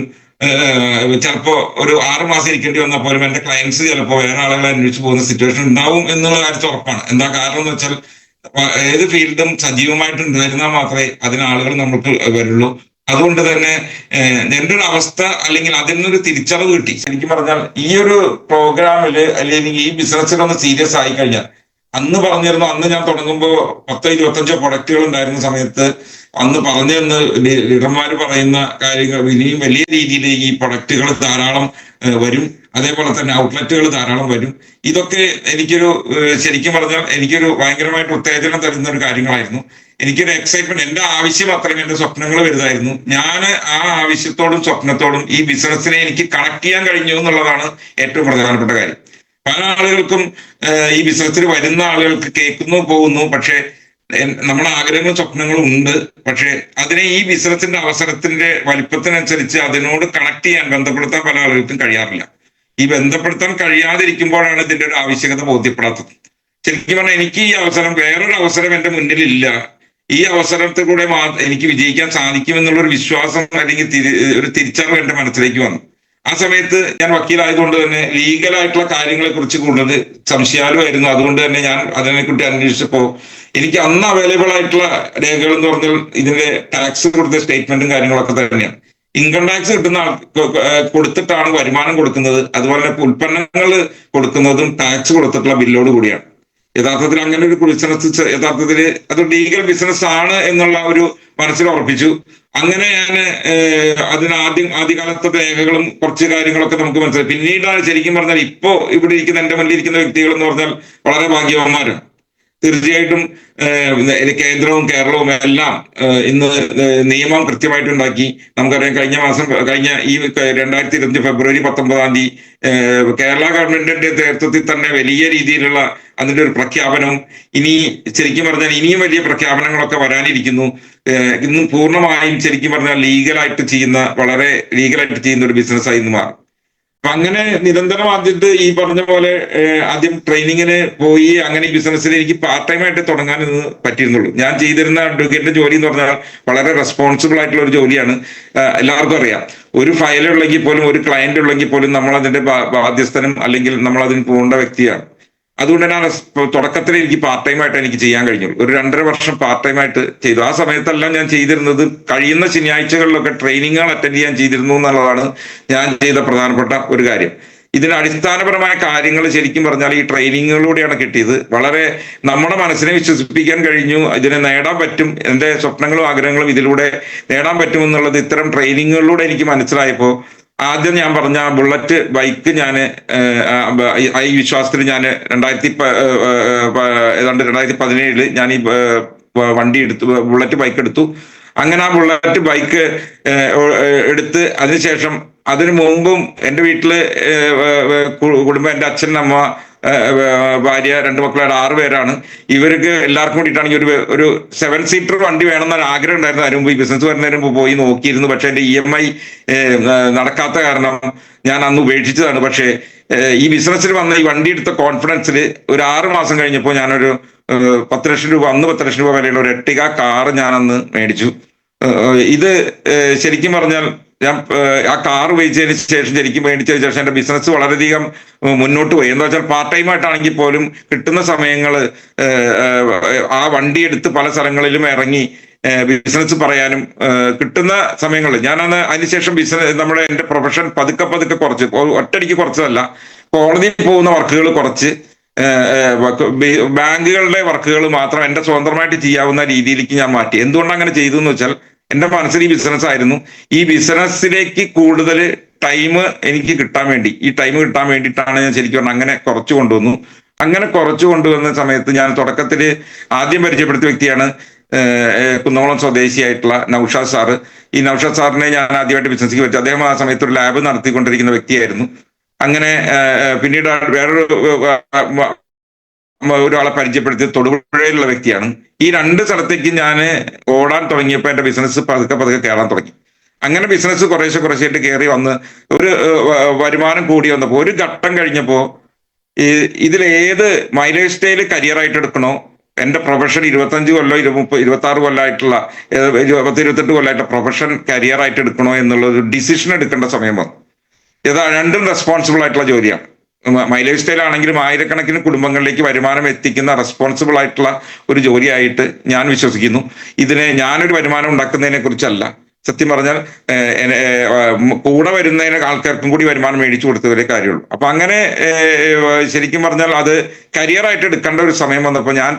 ചിലപ്പോ ഒരു ആറ് മാസം ഇരിക്കേണ്ടി വന്നാൽ പോലും എന്റെ ക്ലയൻസ് ചിലപ്പോ വേറെ ആളുകളെ അന്വേഷിച്ച് പോകുന്ന സിറ്റുവേഷൻ ഉണ്ടാവും എന്നുള്ള കാര്യത്തിൽ ഉറപ്പാണ്. എന്താ കാരണം എന്ന് വെച്ചാൽ ഏത് ഫീൽഡും സജീവമായിട്ട് ഉണ്ടായിരുന്നാൽ മാത്രമേ അതിന് ആളുകൾ നമ്മൾക്ക് വരുള്ളൂ. അതുകൊണ്ട് തന്നെ എന്റെ ഒരു അവസ്ഥ അല്ലെങ്കിൽ അതിൽ നിന്നൊരു തിരിച്ചറിവ് കിട്ടി. ശരിക്കും പറഞ്ഞാൽ ഈ ഒരു പ്രോഗ്രാമിൽ അല്ലെങ്കിൽ ഈ ബിസിനസ്സിൽ ഒന്ന് സീരിയസ് ആയി കഴിഞ്ഞാൽ അന്ന് പറഞ്ഞിരുന്നു അന്ന് ഞാൻ തുടങ്ങുമ്പോൾ പത്തോ ഇരുപത്തഞ്ചോ പ്രൊഡക്റ്റുകൾ ഉണ്ടായിരുന്ന സമയത്ത് അന്ന് പറഞ്ഞു പറഞ്ഞിരുന്ന ലീഡർമാര് പറയുന്ന കാര്യങ്ങൾ ഇനിയും വലിയ രീതിയിലേക്ക് ഈ പ്രൊഡക്റ്റുകൾ ധാരാളം വരും. അതേപോലെ തന്നെ ഔട്ട്ലെറ്റുകൾ ധാരാളം വരും. ഇതൊക്കെ എനിക്കൊരു ശരിക്കും പറഞ്ഞാൽ എനിക്കൊരു ഭയങ്കരമായിട്ട് ഉത്തേജനം തരുന്ന ഒരു കാര്യങ്ങളായിരുന്നു. എനിക്കൊരു എക്സൈറ്റ്മെന്റ് എന്റെ ആവശ്യം അത്രയും എന്റെ സ്വപ്നങ്ങൾ വലുതായിരുന്നു. ഞാൻ ആ ആവശ്യത്തോടും സ്വപ്നത്തോടും ഈ ബിസിനസ്സിനെ എനിക്ക് കണക്ട് ചെയ്യാൻ കഴിഞ്ഞു എന്നുള്ളതാണ് ഏറ്റവും പ്രധാനപ്പെട്ട കാര്യം. പല ആളുകൾക്കും ഈ ബിസിനസ്സിൽ വരുന്ന ആളുകൾക്ക് കേൾക്കുന്നു പോകുന്നു. പക്ഷേ നമ്മുടെ ആഗ്രഹങ്ങളും സ്വപ്നങ്ങളും ഉണ്ട്. പക്ഷെ അതിനെ ഈ ബിസിനസിന്റെ അവസരത്തിന്റെ വലിപ്പത്തിനനുസരിച്ച് അതിനോട് കണക്ട് ചെയ്യാൻ ബന്ധപ്പെടുത്താൻ പല ആളുകൾക്കും കഴിയാറില്ല. ഈ ബന്ധപ്പെടുത്താൻ കഴിയാതിരിക്കുമ്പോഴാണ് ഇതിന്റെ ഒരു ആവശ്യകത ബോധ്യപ്പെടാത്തത്. ശരിക്കും പറഞ്ഞാൽ എനിക്ക് ഈ അവസരം വേറൊരു അവസരം എന്റെ മുന്നിലില്ല. ഈ അവസരത്തിൽ കൂടെ എനിക്ക് വിജയിക്കാൻ സാധിക്കും എന്നുള്ള ഒരു വിശ്വാസം അല്ലെങ്കിൽ തിരി- ഒരു തിരിച്ചറിവ് എന്റെ മനസ്സിലേക്ക് വന്നു. ആ സമയത്ത് ഞാൻ വക്കീലായതുകൊണ്ട് തന്നെ ലീഗലായിട്ടുള്ള കാര്യങ്ങളെ കുറിച്ച് കൂടുതൽ സംശയാലുമായിരുന്നു അതുകൊണ്ട് തന്നെ ഞാൻ അതിനെക്കുറിച്ച് അന്വേഷിച്ചപ്പോൾ എനിക്ക് അന്ന് അവൈലബിൾ ആയിട്ടുള്ള രേഖകൾ എന്ന് പറഞ്ഞാൽ ഇതിന്റെ ടാക്സ് കൊടുത്ത സ്റ്റേറ്റ്മെന്റും കാര്യങ്ങളൊക്കെ തന്നെയാണ്. ഇൻകം ടാക്സ് കിട്ടുന്ന കൊടുത്തിട്ടാണ് വരുമാനം കൊടുക്കുന്നത്. അതുപോലെ തന്നെ ഉൽപ്പന്നങ്ങൾ കൊടുക്കുന്നതും ടാക്സ് കൊടുത്തിട്ടുള്ള ബില്ലോട് കൂടിയാണ്. യഥാർത്ഥത്തിൽ അങ്ങനെ ഒരു ബിസിനസ് യഥാർത്ഥത്തിൽ അത് ലീഗൽ ബിസിനസ് ആണ് എന്നുള്ള ഒരു മനസ്സിൽ ഉറപ്പിച്ചു. അങ്ങനെ ഞാൻ അതിന് ആദ്യം ആദ്യകാലത്തെ രേഖകളും കുറച്ച് കാര്യങ്ങളൊക്കെ നമുക്ക് മനസ്സിലായി. പിന്നീടാണ് ശരിക്കും പറഞ്ഞാൽ ഇപ്പോ ഇവിടെ ഇരിക്കുന്ന എന്റെ മുന്നിൽ ഇരിക്കുന്ന വ്യക്തികൾ എന്ന് പറഞ്ഞാൽ വളരെ ഭാഗ്യവാന്മാരാണ്. തീർച്ചയായിട്ടും കേന്ദ്രവും കേരളവും എല്ലാം ഇന്ന് നിയമം കൃത്യമായിട്ടുണ്ടാക്കി. നമുക്കറിയാം കഴിഞ്ഞ മാസം കഴിഞ്ഞ ഈ രണ്ടായിരത്തി ഇരുപത്തി ഫെബ്രുവരി പത്തൊമ്പതാം തീയതി കേരള ഗവൺമെന്റിന്റെ നേതൃത്വത്തിൽ തന്നെ വലിയ രീതിയിലുള്ള അതിന്റെ ഒരു പ്രഖ്യാപനവും ഇനി ശരിക്കും പറഞ്ഞാൽ ഇനിയും വലിയ പ്രഖ്യാപനങ്ങളൊക്കെ വരാനിരിക്കുന്നു. ഇന്ന് പൂർണമായും ശരിക്കും പറഞ്ഞാൽ ലീഗലായിട്ട് ചെയ്യുന്ന വളരെ ലീഗലായിട്ട് ചെയ്യുന്ന ഒരു ബിസിനസ്സായി ഇന്ന് മാറും. അപ്പൊ അങ്ങനെ നിരന്തരം ആദ്യത്തെ ഈ പറഞ്ഞ പോലെ ആദ്യം ട്രെയിനിങ്ങിന് പോയി അങ്ങനെ ഈ ബിസിനസ്സിൽ എനിക്ക് പാർട്ട് ടൈം ആയിട്ട് തുടങ്ങാൻ ഇന്ന് പറ്റിയിരുന്നുള്ളൂ. ഞാൻ ചെയ്തിരുന്ന അഡ്വക്കേറ്റിന്റെ ജോലി എന്ന് പറഞ്ഞാൽ വളരെ റെസ്പോൺസിബിൾ ആയിട്ടുള്ള ഒരു ജോലിയാണ് എല്ലാവർക്കും അറിയാം. ഒരു ഫയൽ ഉള്ളെങ്കിൽ പോലും ഒരു ക്ലയന്റ് ഉള്ളെങ്കിൽ പോലും നമ്മൾ അതിന്റെ ബാധ്യസ്ഥനും അല്ലെങ്കിൽ നമ്മൾ അതിന് പോകേണ്ട വ്യക്തിയാണ്. അതുകൊണ്ട് തന്നെ തുടക്കത്തിൽ എനിക്ക് പാർട്ട് ടൈം ആയിട്ട് എനിക്ക് ചെയ്യാൻ കഴിഞ്ഞു. ഒരു രണ്ടര വർഷം പാർട്ട് ടൈം ആയിട്ട് ചെയ്തു. ആ സമയത്തെല്ലാം ഞാൻ ചെയ്തിരുന്നത് കഴിയുന്ന ശനിയാഴ്ചകളിലൊക്കെ ട്രെയിനിങ്ങുകൾ അറ്റൻഡ് ചെയ്യാൻ ചെയ്തിരുന്നു എന്നുള്ളതാണ് ഞാൻ ചെയ്ത പ്രധാനപ്പെട്ട ഒരു കാര്യം. ഇതിന് അടിസ്ഥാനപരമായ കാര്യങ്ങൾ ശരിക്കും പറഞ്ഞാൽ ഈ ട്രെയിനിങ്ങുകളിലൂടെയാണ് കിട്ടിയത്. വളരെ നമ്മുടെ മനസ്സിനെ വിശ്വസിപ്പിക്കാൻ കഴിഞ്ഞു. ഇതിനെ നേടാൻ പറ്റും. എന്റെ സ്വപ്നങ്ങളും ആഗ്രഹങ്ങളും ഇതിലൂടെ നേടാൻ പറ്റുമെന്നുള്ളത് ഇത്തരം ട്രെയിനിങ്ങുകളിലൂടെ എനിക്ക് മനസ്സിലായപ്പോൾ ആദ്യം ഞാൻ പറഞ്ഞ ബുള്ളറ്റ് ബൈക്ക് ഞാൻ ഈ വിശ്വാസത്തിൽ ഞാൻ രണ്ടായിരത്തി ഏതാണ്ട് രണ്ടായിരത്തി പതിനേഴിൽ ഞാൻ ഈ വണ്ടി എടുത്തു ബുള്ളറ്റ് ബൈക്ക് എടുത്തു. അങ്ങനെ ആ ബുള്ളറ്റ് ബൈക്ക് എടുത്ത് അതിനുശേഷം അതിനു മുമ്പും എന്റെ ഏഹ് കുടുംബം എന്റെ അച്ഛൻ അമ്മ ഭാര്യ രണ്ട് മക്കളുടെ ആറ് പേരാണ്. ഇവർക്ക് എല്ലാവർക്കും കൂടിയിട്ടാണെങ്കിൽ ഒരു ഒരു സെവൻ സീറ്റർ വണ്ടി വേണമെന്നൊരു ആഗ്രഹം ഉണ്ടായിരുന്നു അതിന് മുമ്പ് ഈ ബിസിനസ് വരുന്നതിന് മുമ്പ് പോയി നോക്കിയിരുന്നു. പക്ഷെ എന്റെ ഇ എം ഐ നടക്കാത്ത കാരണം ഞാൻ അന്ന് ഉപേക്ഷിച്ചതാണ്. പക്ഷേ ഈ ബിസിനസ്സിൽ വന്ന ഈ വണ്ടി എടുത്ത കോൺഫിഡൻസിൽ ഒരു ആറ് മാസം കഴിഞ്ഞപ്പോൾ ഞാനൊരു പത്ത് ലക്ഷം രൂപ അന്ന് പത്ത് ലക്ഷം രൂപ വിലയുള്ള ഒരു എട്ടിക കാറ് ഞാൻ അന്ന് മേടിച്ചു ഇത് ശരിക്കും പറഞ്ഞാൽ ഞാൻ ആ കാർ ഉപയോഗിച്ചതിന് ശേഷം ശരിക്കും മേടിച്ചതിന് ശേഷം എന്റെ ബിസിനസ് വളരെയധികം മുന്നോട്ട് പോയി. എന്താ വെച്ചാൽ പാർട്ട് ടൈം ആയിട്ടാണെങ്കിൽ പോലും കിട്ടുന്ന സമയങ്ങൾ ആ വണ്ടി എടുത്ത് പല സ്ഥലങ്ങളിലും ഇറങ്ങി ബിസിനസ് പറയാനും കിട്ടുന്ന സമയങ്ങളിൽ ഞാനന്ന് അതിനുശേഷം ബിസിനസ് നമ്മുടെ എന്റെ പ്രൊഫഷൻ പതുക്കെ പതുക്കെ കുറച്ച് ഒറ്റടിക്ക് കുറച്ചതല്ല കോടതിയിൽ പോകുന്ന വർക്കുകൾ കുറച്ച് ബാങ്കുകളുടെ വർക്കുകൾ മാത്രം എന്റെ സ്വതന്ത്രമായിട്ട് ചെയ്യാവുന്ന രീതിയിലേക്ക് ഞാൻ മാറ്റി. എന്തുകൊണ്ട് അങ്ങനെ ചെയ്തു എന്ന് വെച്ചാൽ എന്റെ മനസ്സിൽ ഈ ബിസിനസ് ആയിരുന്നു. ഈ ബിസിനസ്സിലേക്ക് കൂടുതൽ ടൈം എനിക്ക് കിട്ടാൻ വേണ്ടി ഈ ടൈം കിട്ടാൻ വേണ്ടിയിട്ടാണ് ഞാൻ ശരിക്കും പറഞ്ഞാൽ അങ്ങനെ കുറച്ചു കൊണ്ടുവന്നു. അങ്ങനെ കുറച്ചു കൊണ്ടുവന്ന സമയത്ത് ഞാൻ തുടക്കത്തിൽ ആദ്യം പരിചയപ്പെടുത്തിയ വ്യക്തിയാണ് കുന്നോളം സ്വദേശിയായിട്ടുള്ള നൌഷാദ് സാറ്. ഈ നൌഷാദ് സാറിനെ ഞാൻ ആദ്യമായിട്ട് ബിസിനസ്സിൽ വെച്ചു. അദ്ദേഹം ആ സമയത്ത് ഒരു ലാബ് നടത്തിക്കൊണ്ടിരിക്കുന്ന വ്യക്തിയായിരുന്നു. അങ്ങനെ പിന്നീട് വേറൊരു ഒരാളെ പരിചയപ്പെടുത്തിയ തൊടുപുഴയിലുള്ള വ്യക്തിയാണ്. ഈ രണ്ട് സ്ഥലത്തേക്ക് ഞാൻ ഓടാൻ തുടങ്ങിയപ്പോൾ എന്റെ ബിസിനസ് പതുക്കെ പതുക്കെ കയറാൻ തുടങ്ങി. അങ്ങനെ ബിസിനസ് കുറേശ്ശെ കുറേശ്ശായിട്ട് കയറി വന്ന് ഒരു വരുമാനം കൂടി വന്നപ്പോൾ ഒരു ഘട്ടം കഴിഞ്ഞപ്പോൾ ഇതിൽ ഏത് മൈലേജ് സ്റ്റൈൽ കരിയർ ആയിട്ട് എടുക്കണോ എന്റെ പ്രൊഫഷൻ ഇരുപത്തഞ്ച് കൊല്ലോ ഇരു മുപ്പത് ഇരുപത്തി ആറ് കൊല്ലമായിട്ടുള്ള ഇരുപത്തി ഇരുപത്തെട്ട് കൊല്ലമായിട്ട് പ്രൊഫഷൻ കരിയർ ആയിട്ട് എടുക്കണോ എന്നുള്ള ഒരു ഡിസിഷൻ എടുക്കേണ്ട സമയം വന്നു. ഇത് രണ്ടും റെസ്പോൺസിബിൾ ആയിട്ടുള്ള ജോലിയാണ്. മൈലേജ് സ്റ്റൈൽ ആണെങ്കിലും ആയിരക്കണക്കിന് കുടുംബങ്ങളിലേക്ക് വരുമാനം എത്തിക്കുന്ന റെസ്പോൺസിബിൾ ആയിട്ടുള്ള ഒരു ജോലിയായിട്ട് ഞാൻ വിശ്വസിക്കുന്നു. ഇതിനെ ഞാനൊരു വരുമാനം ഉണ്ടാക്കുന്നതിനെ കുറിച്ചല്ല. സത്യം പറഞ്ഞാൽ കൂടെ വരുന്നതിന് ആൾക്കാർക്കും കൂടി വരുമാനം മേടിച്ചു കൊടുത്തവരെ കാര്യമുള്ളൂ. അപ്പൊ അങ്ങനെ ശരിക്കും പറഞ്ഞാൽ അത് കരിയറായിട്ട് എടുക്കേണ്ട ഒരു സമയം വന്നപ്പോൾ ഞാൻ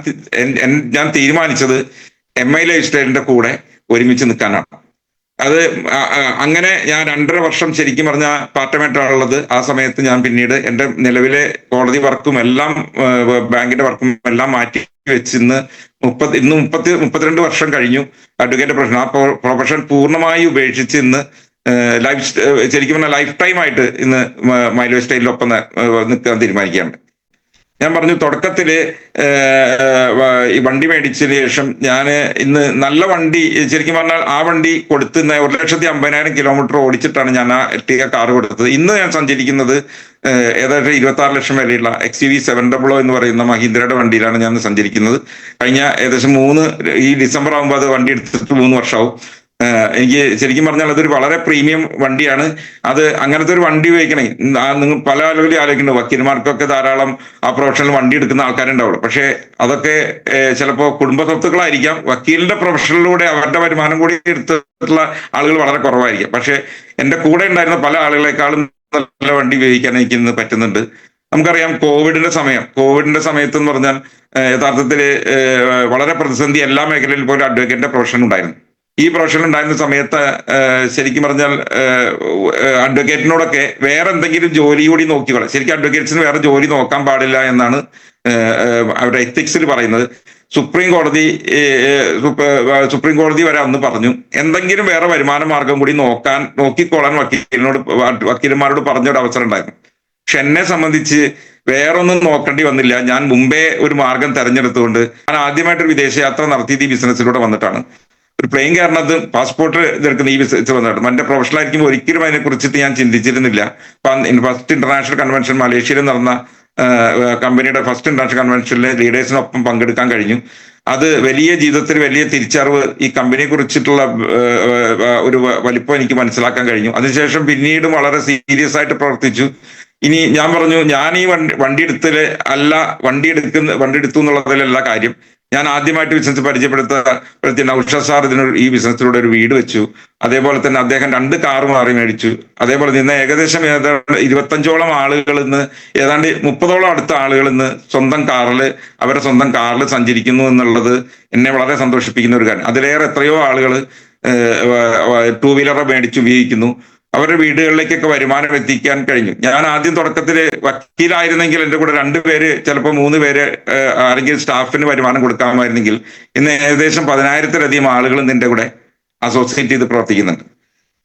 ഞാൻ തീരുമാനിച്ചത് എം ഐ ലൈഫ് സ്റ്റൈലിന്റെ കൂടെ ഒരുമിച്ച് നിൽക്കാനാണ്. അത് അങ്ങനെ ഞാൻ രണ്ടര വർഷം ശരിക്കും പറഞ്ഞ പാർട്ടമായിട്ടാണുള്ളത്. ആ സമയത്ത് ഞാൻ പിന്നീട് എന്റെ നിലവിലെ കോടതി വർക്കും എല്ലാം ബാങ്കിന്റെ വർക്കും എല്ലാം മാറ്റി വെച്ച് ഇന്ന് മുപ്പത്തി ഇന്ന് മുപ്പത്തി മുപ്പത്തിരണ്ട് വർഷം കഴിഞ്ഞു അഡ്വക്കേറ്റ് പ്രൊഫഷൻ ആ പ്രൊഫഷൻ പൂർണമായി ഉപേക്ഷിച്ച് ഇന്ന് ലൈഫ് ശരിക്കും പറഞ്ഞാൽ ലൈഫ് ടൈം ആയിട്ട് ഇന്ന് മൈലോ ഏഹ്, നിൽക്കാൻ തീരുമാനിക്കുകയാണ്. ഞാൻ പറഞ്ഞു തുടക്കത്തിൽ ഈ വണ്ടി മേടിച്ചതിന് ശേഷം ഞാൻ ഇന്ന് നല്ല വണ്ടി ശരിക്കും പറഞ്ഞാൽ ആ വണ്ടി കൊടുത്ത് ഇന്ന് ഒരു ലക്ഷത്തി അമ്പതിനായിരം കിലോമീറ്റർ ഓടിച്ചിട്ടാണ് ഞാൻ ആ എർട്ടിക കാർ കൊടുത്തത്. ഇന്ന് ഞാൻ സഞ്ചരിക്കുന്നത് ഏകദേശം ഇരുപത്തി ആറ് ലക്ഷം വരെയുള്ള എക്സ് യു വി സെവൻ ഡബിളോ എന്ന് പറയുന്ന മഹീന്ദ്രയുടെ വണ്ടിയിലാണ് ഞാൻ സഞ്ചരിക്കുന്നത്. കഴിഞ്ഞ ഏകദേശം മൂന്ന് ഈ ഡിസംബർ ആകുമ്പോൾ അത് വണ്ടി എടുത്തിട്ട് മൂന്ന് വർഷമാവും. എനിക്ക് ശരിക്കും പറഞ്ഞാൽ അതൊരു വളരെ പ്രീമിയം വണ്ടിയാണ്. അത് അങ്ങനത്തെ ഒരു വണ്ടി ഉപയോഗിക്കണേ. നിങ്ങൾ പല ആളുകളും ആലോചിക്കുന്നുണ്ട്. വക്കീൽമാർക്കൊക്കെ ധാരാളം ആ പ്രൊഫഷണൽ വണ്ടി എടുക്കുന്ന ആൾക്കാരുണ്ടാവുള്ളൂ. പക്ഷേ അതൊക്കെ ചിലപ്പോൾ ചിലപ്പോ കുടുംബ സ്വത്തുക്കളായിരിക്കാം. വക്കീലിന്റെ പ്രൊഫഷനിലൂടെ അവരുടെ വരുമാനം കൂടി എടുത്തിട്ടുള്ള ആളുകൾ വളരെ കുറവായിരിക്കും. പക്ഷേ എന്റെ കൂടെ ഉണ്ടായിരുന്ന പല ആളുകളെക്കാളും നല്ല വണ്ടി ഉപയോഗിക്കാൻ എനിക്ക് ഇന്ന് പറ്റുന്നുണ്ട്. നമുക്കറിയാം കോവിഡിന്റെ സമയം. കോവിഡിന്റെ സമയത്ത് എന്ന് പറഞ്ഞാൽ യഥാർത്ഥത്തിൽ വളരെ പ്രതിസന്ധി എല്ലാ മേഖലയിലും പോലും അഡ്വക്കേറ്റിന്റെ പ്രൊഫഷൻ ഉണ്ടായിരുന്നു. ഈ പ്രൊഫഷൻ ഉണ്ടായിരുന്ന സമയത്ത് ശരിക്കും പറഞ്ഞാൽ അഡ്വക്കേറ്റിനോടൊക്കെ വേറെ എന്തെങ്കിലും ജോലി കൂടി നോക്കിക്കോളെ ശരിക്കും അഡ്വക്കേറ്റ്സിന് വേറെ ജോലി നോക്കാൻ പാടില്ല എന്നാണ് അവരുടെ എത്തിക്സിൽ പറയുന്നത്. സുപ്രീം കോടതി സുപ്രീം കോടതി വരെ അന്ന് പറഞ്ഞു എന്തെങ്കിലും വേറെ വരുമാന മാർഗം കൂടി നോക്കാൻ നോക്കിക്കോളാൻ വക്കീലിനോട് വക്കീലന്മാരോട് പറഞ്ഞ ഒരു അവസരം ഉണ്ടായിരുന്നു. പക്ഷെ എന്നെ സംബന്ധിച്ച് വേറൊന്നും നോക്കേണ്ടി വന്നില്ല. ഞാൻ മുമ്പേ ഒരു മാർഗം തെരഞ്ഞെടുത്തുകൊണ്ട് ഞാൻ ആദ്യമായിട്ട് ഒരു വിദേശയാത്ര നടത്തിയത് ഈ ബിസിനസ്സിലൂടെ വന്നിട്ടാണ്. ഒരു പ്ലെയിൻ കാരണത്ത് പാസ്പോർട്ട് ഇതെടുക്കുന്ന ഈ ബിസിനസ് വന്നിട്ട് എന്റെ പ്രൊഫഷണൽ ആയിരിക്കുമ്പോൾ ഒരിക്കലും അതിനെ കുറിച്ചിട്ട് ഞാൻ ചിന്തിച്ചിരുന്നില്ല. ഫസ്റ്റ് ഇന്റർനാഷണൽ കൺവെൻഷൻ മലേഷ്യയിൽ നടന്ന കമ്പനിയുടെ ഫസ്റ്റ് ഇന്റർനാഷണൽ കൺവെൻഷനിലെ ലീഡേഴ്സിനൊപ്പം പങ്കെടുക്കാൻ കഴിഞ്ഞു. അത് വലിയ ജീവിതത്തിൽ വലിയ തിരിച്ചറിവ് ഈ കമ്പനിയെ കുറിച്ചിട്ടുള്ള ഒരു വലിപ്പം എനിക്ക് മനസ്സിലാക്കാൻ കഴിഞ്ഞു. അതിനുശേഷം പിന്നീടും വളരെ സീരിയസ് ആയിട്ട് പ്രവർത്തിച്ചു. ഇനി ഞാൻ പറഞ്ഞു ഞാൻ ഈ വണ്ടി വണ്ടി എടുത്തൽ അല്ല വണ്ടി എടുക്കുന്ന വണ്ടി എടുത്തു എന്നുള്ളതിലല്ല കാര്യം. ഞാൻ ആദ്യമായിട്ട് ബിസിനസ് പരിചയപ്പെടുത്ത നൌഷ സാർ ഇതിന് ഈ ബിസിനസ്സിലൂടെ ഒരു വീട് വെച്ചു. അതേപോലെ തന്നെ അദ്ദേഹം രണ്ട് കാർ മാറി മേടിച്ചു. അതേപോലെ നിന്ന് ഏകദേശം ഏതാണ്ട് ഇരുപത്തഞ്ചോളം ആളുകൾ ഇന്ന് ഏതാണ്ട് മുപ്പതോളം അടുത്ത ആളുകൾ ഇന്ന് സ്വന്തം കാറിൽ അവരുടെ സ്വന്തം കാറിൽ സഞ്ചരിക്കുന്നു എന്നുള്ളത് എന്നെ വളരെ സന്തോഷിപ്പിക്കുന്ന ഒരു കാര്യം. അതിലേറെ എത്രയോ ആളുകൾ ടൂ വീലറെ മേടിച്ച് ഉപയോഗിക്കുന്നു. അവരുടെ വീടുകളിലേക്കൊക്കെ വരുമാനം എത്തിക്കാൻ കഴിഞ്ഞു. ഞാൻ ആദ്യം തുടക്കത്തിൽ വക്കീലായിരുന്നെങ്കിൽ എന്റെ കൂടെ രണ്ട് പേര് ചിലപ്പോൾ മൂന്ന് പേര് ആരെങ്കിലും സ്റ്റാഫിന് വരുമാനം കൊടുക്കാമായിരുന്നെങ്കിൽ ഇന്ന് ഏകദേശം പതിനായിരത്തിലധികം ആളുകൾ നിന്റെ കൂടെ അസോസിയേറ്റ് ചെയ്ത് പ്രവർത്തിക്കുന്നുണ്ട്.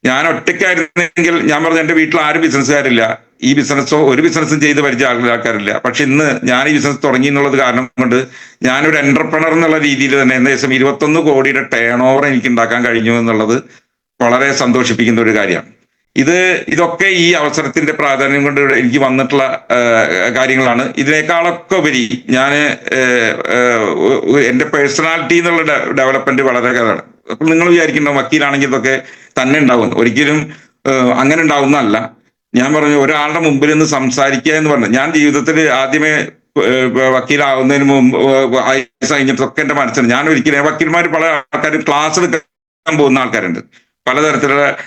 ഞാൻ ഒറ്റയ്ക്കായിരുന്നെങ്കിൽ ഞാൻ പറഞ്ഞു എന്റെ വീട്ടിൽ ആരും ബിസിനസ്സുകാരില്ല. ഈ ബിസിനസ്സോ ഒരു ബിസിനസ്സും ചെയ്ത് പരിചയ ആൾക്കാരില്ല. പക്ഷെ ഇന്ന് ഞാൻ ഈ ബിസിനസ് തുടങ്ങി എന്നുള്ളത് കാരണം കൊണ്ട് ഞാനൊരു എന്റർപ്രണർ എന്നുള്ള രീതിയിൽ തന്നെ ഏകദേശം ഇരുപത്തൊന്ന് കോടിയുടെ ടേൺ ഓവർ എനിക്ക് ഉണ്ടാക്കാൻ കഴിഞ്ഞു എന്നുള്ളത് വളരെ സന്തോഷിപ്പിക്കുന്ന ഒരു കാര്യമാണ്. ഇത് ഇതൊക്കെ ഈ അവസരത്തിന്റെ പ്രാധാന്യം കൊണ്ട് എനിക്ക് വന്നിട്ടുള്ള കാര്യങ്ങളാണ്. ഇതിനേക്കാളൊക്കെ ഉപരി ഞാൻ എന്റെ പേഴ്സണാലിറ്റി എന്നുള്ള ഡെവലപ്മെന്റ് വളരെ അതാണ് അപ്പൊ നിങ്ങൾ വിചാരിക്കുന്ന വക്കീലാണെങ്കിൽ ഇതൊക്കെ തന്നെ ഉണ്ടാവും ഒരിക്കലും അങ്ങനെ ഉണ്ടാവുന്നതല്ല. ഞാൻ പറഞ്ഞു ഒരാളുടെ മുമ്പിൽ നിന്ന് സംസാരിക്കുക എന്ന് പറഞ്ഞു. ഞാൻ ജീവിതത്തിൽ ആദ്യമേ വക്കീലാവുന്നതിന് മുമ്പ് കഴിഞ്ഞിട്ടൊക്കെ എന്റെ മനസ്സിൽ. ഞാൻ ഒരിക്കലും വക്കീൽമാർ പല ആൾക്കാർ ക്ലാസ് എടുക്കാൻ പോകുന്ന ആൾക്കാരുണ്ട്. പലതരത്തിലുള്ള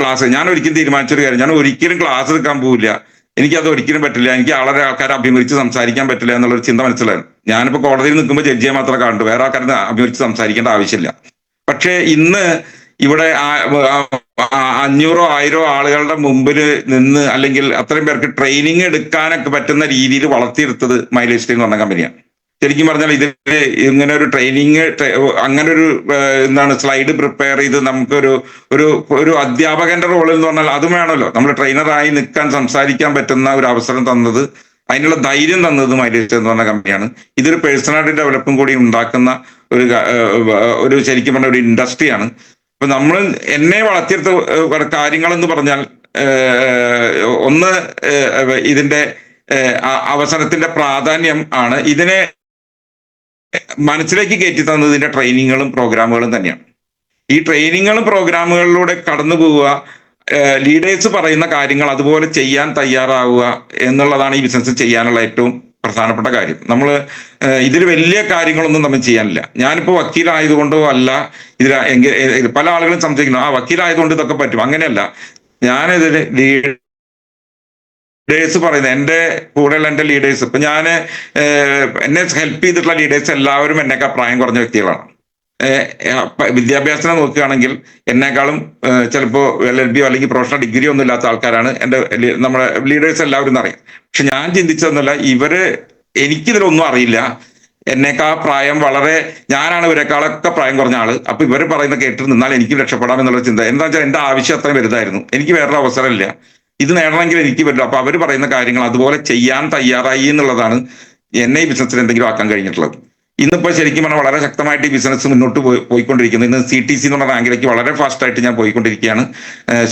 ക്ലാസ്. ഞാൻ ഒരിക്കലും തീരുമാനിച്ചൊരു കാര്യം ഞാൻ ഒരിക്കലും ക്ലാസ് എടുക്കാൻ പോവില്ല. എനിക്കത് ഒരിക്കലും പറ്റില്ല. എനിക്ക് വളരെ ആൾക്കാരെ അഭിമുഖിച്ച് സംസാരിക്കാൻ പറ്റില്ല എന്നുള്ളൊരു ചിന്ത മനസ്സിലായിരുന്നു ഞാനിപ്പോൾ കോടതിയിൽ നിൽക്കുമ്പോൾ ജഡ്ജിയെ മാത്രമേ കാണുള്ളൂ വേറെ ആൾക്കാരെ അഭിമുഖിച്ച് സംസാരിക്കേണ്ട ആവശ്യമില്ല. പക്ഷേ ഇന്ന് ഇവിടെ അഞ്ഞൂറോ ആയിരോ ആളുകളുടെ മുമ്പിൽ നിന്ന് അല്ലെങ്കിൽ അത്രയും പേർക്ക് ട്രെയിനിങ് എടുക്കാനൊക്കെ പറ്റുന്ന രീതിയിൽ വളർത്തിയെടുത്തത് മൈലേജ് എന്ന് പറഞ്ഞ കമ്പനിയാണ്. ശരിക്കും പറഞ്ഞാൽ ഇതിൽ ഇങ്ങനെ ഒരു ട്രെയിനിങ് അങ്ങനെ ഒരു എന്താണ് സ്ലൈഡ് പ്രിപ്പയർ ചെയ്ത് നമുക്കൊരു ഒരു ഒരു അധ്യാപകന്റെ റോളിൽ എന്ന് പറഞ്ഞാൽ അതും വേണമല്ലോ. നമ്മൾ ട്രെയിനറായി നിൽക്കാൻ സംസാരിക്കാൻ പറ്റുന്ന ഒരു അവസരം തന്നത് അതിനുള്ള ധൈര്യം തന്നത് മൈലേജ് എന്ന് പറഞ്ഞ കമ്പനിയാണ്. ഇതൊരു പേഴ്സണാലിറ്റി ഡെവലപ്പും കൂടി ഉണ്ടാക്കുന്ന ഒരു ഒരു ശരിക്കും പറഞ്ഞ ഒരു ഇൻഡസ്ട്രിയാണ്. അപ്പൊ നമ്മൾ എന്നെ വളർത്തിയെടുത്ത കാര്യങ്ങൾ എന്ന് പറഞ്ഞാൽ ഒന്ന് ഇതിന്റെ അവസരത്തിന്റെ പ്രാധാന്യം ആണ്. ഇതിനെ മനസ്സിലേക്ക് കയറ്റി തന്നതിന്റെ ട്രെയിനിങ്ങുകളും പ്രോഗ്രാമുകളും തന്നെയാണ്. ഈ ട്രെയിനിങ്ങുകളും പ്രോഗ്രാമുകളിലൂടെ കടന്നു പോവുക ലീഡേഴ്സ് പറയുന്ന കാര്യങ്ങൾ അതുപോലെ ചെയ്യാൻ തയ്യാറാവുക എന്നുള്ളതാണ് ഈ ബിസിനസ് ചെയ്യാനുള്ള ഏറ്റവും പ്രധാനപ്പെട്ട കാര്യം. നമ്മൾ ഇതിൽ വലിയ കാര്യങ്ങളൊന്നും നമ്മൾ ചെയ്യാനില്ല. ഞാനിപ്പോൾ വക്കീലായതുകൊണ്ടോ അല്ല ഇതിൽ എങ്കിൽ പല ആളുകളും സംശയിക്കുന്നു ആ വക്കീലായതുകൊണ്ട് ഇതൊക്കെ പറ്റും. അങ്ങനെയല്ല. ഞാനിതിൽ ലീഡേഴ്സ് പറയുന്നത്. എന്റെ കൂടെയുള്ള എന്റെ ലീഡേഴ്സ് ഇപ്പൊ ഞാൻ എന്നെ ഹെൽപ്പ് ചെയ്തിട്ടുള്ള ലീഡേഴ്സ് എല്ലാവരും എന്നേക്കാൾ പ്രായം കുറഞ്ഞ വ്യക്തികളാണ്. വിദ്യാഭ്യാസത്തിനെ നോക്കുകയാണെങ്കിൽ എന്നെക്കാളും ചിലപ്പോൾ എൽ എൽ ബിയോ അല്ലെങ്കിൽ പ്രൊഫഷണൽ ഡിഗ്രിയോ ഒന്നും ഇല്ലാത്ത ആൾക്കാരാണ് എന്റെ നമ്മുടെ ലീഡേഴ്സ് എല്ലാവരും എന്നറിയാം പക്ഷെ ഞാൻ ചിന്തിച്ചതെന്നല്ല ഇവർ എനിക്കിതിലൊന്നും അറിയില്ല. എന്നേക്കാൾ പ്രായം വളരെ ഞാനാണ് ഇവരെക്കാളൊക്കെ പ്രായം കുറഞ്ഞ ആൾ. അപ്പൊ ഇവർ പറയുന്ന കേട്ടിട്ട് നിന്നാൽ എനിക്ക് രക്ഷപ്പെടാം എന്നുള്ള ചിന്ത. എന്താ വെച്ചാൽ എന്റെ ആവശ്യം അത്രയും വലുതായിരുന്നു. എനിക്ക് വേറൊരു അവസരമില്ല ഇത് നേടണമെങ്കിൽ എനിക്ക് പറ്റും. അപ്പൊ അവർ പറയുന്ന കാര്യങ്ങൾ അതുപോലെ ചെയ്യാൻ തയ്യാറായി എന്നുള്ളതാണ് എന്നെ ഈ ബിസിനസ്സിൽ എന്തെങ്കിലും ആക്കാൻ കഴിഞ്ഞിട്ടുള്ളത്. ഇന്നിപ്പോ ശരിക്കും പറഞ്ഞാൽ വളരെ ശക്തമായിട്ട് ഈ ബിസിനസ് മുന്നോട്ട് പോയി പോയിക്കൊണ്ടിരിക്കുന്നു. ഇന്ന് സി ടി സി എന്ന് പറഞ്ഞ റാങ്കിലേക്ക് വളരെ ഫാസ്റ്റ് ആയിട്ട് ഞാൻ പോയിക്കൊണ്ടിരിക്കുകയാണ്.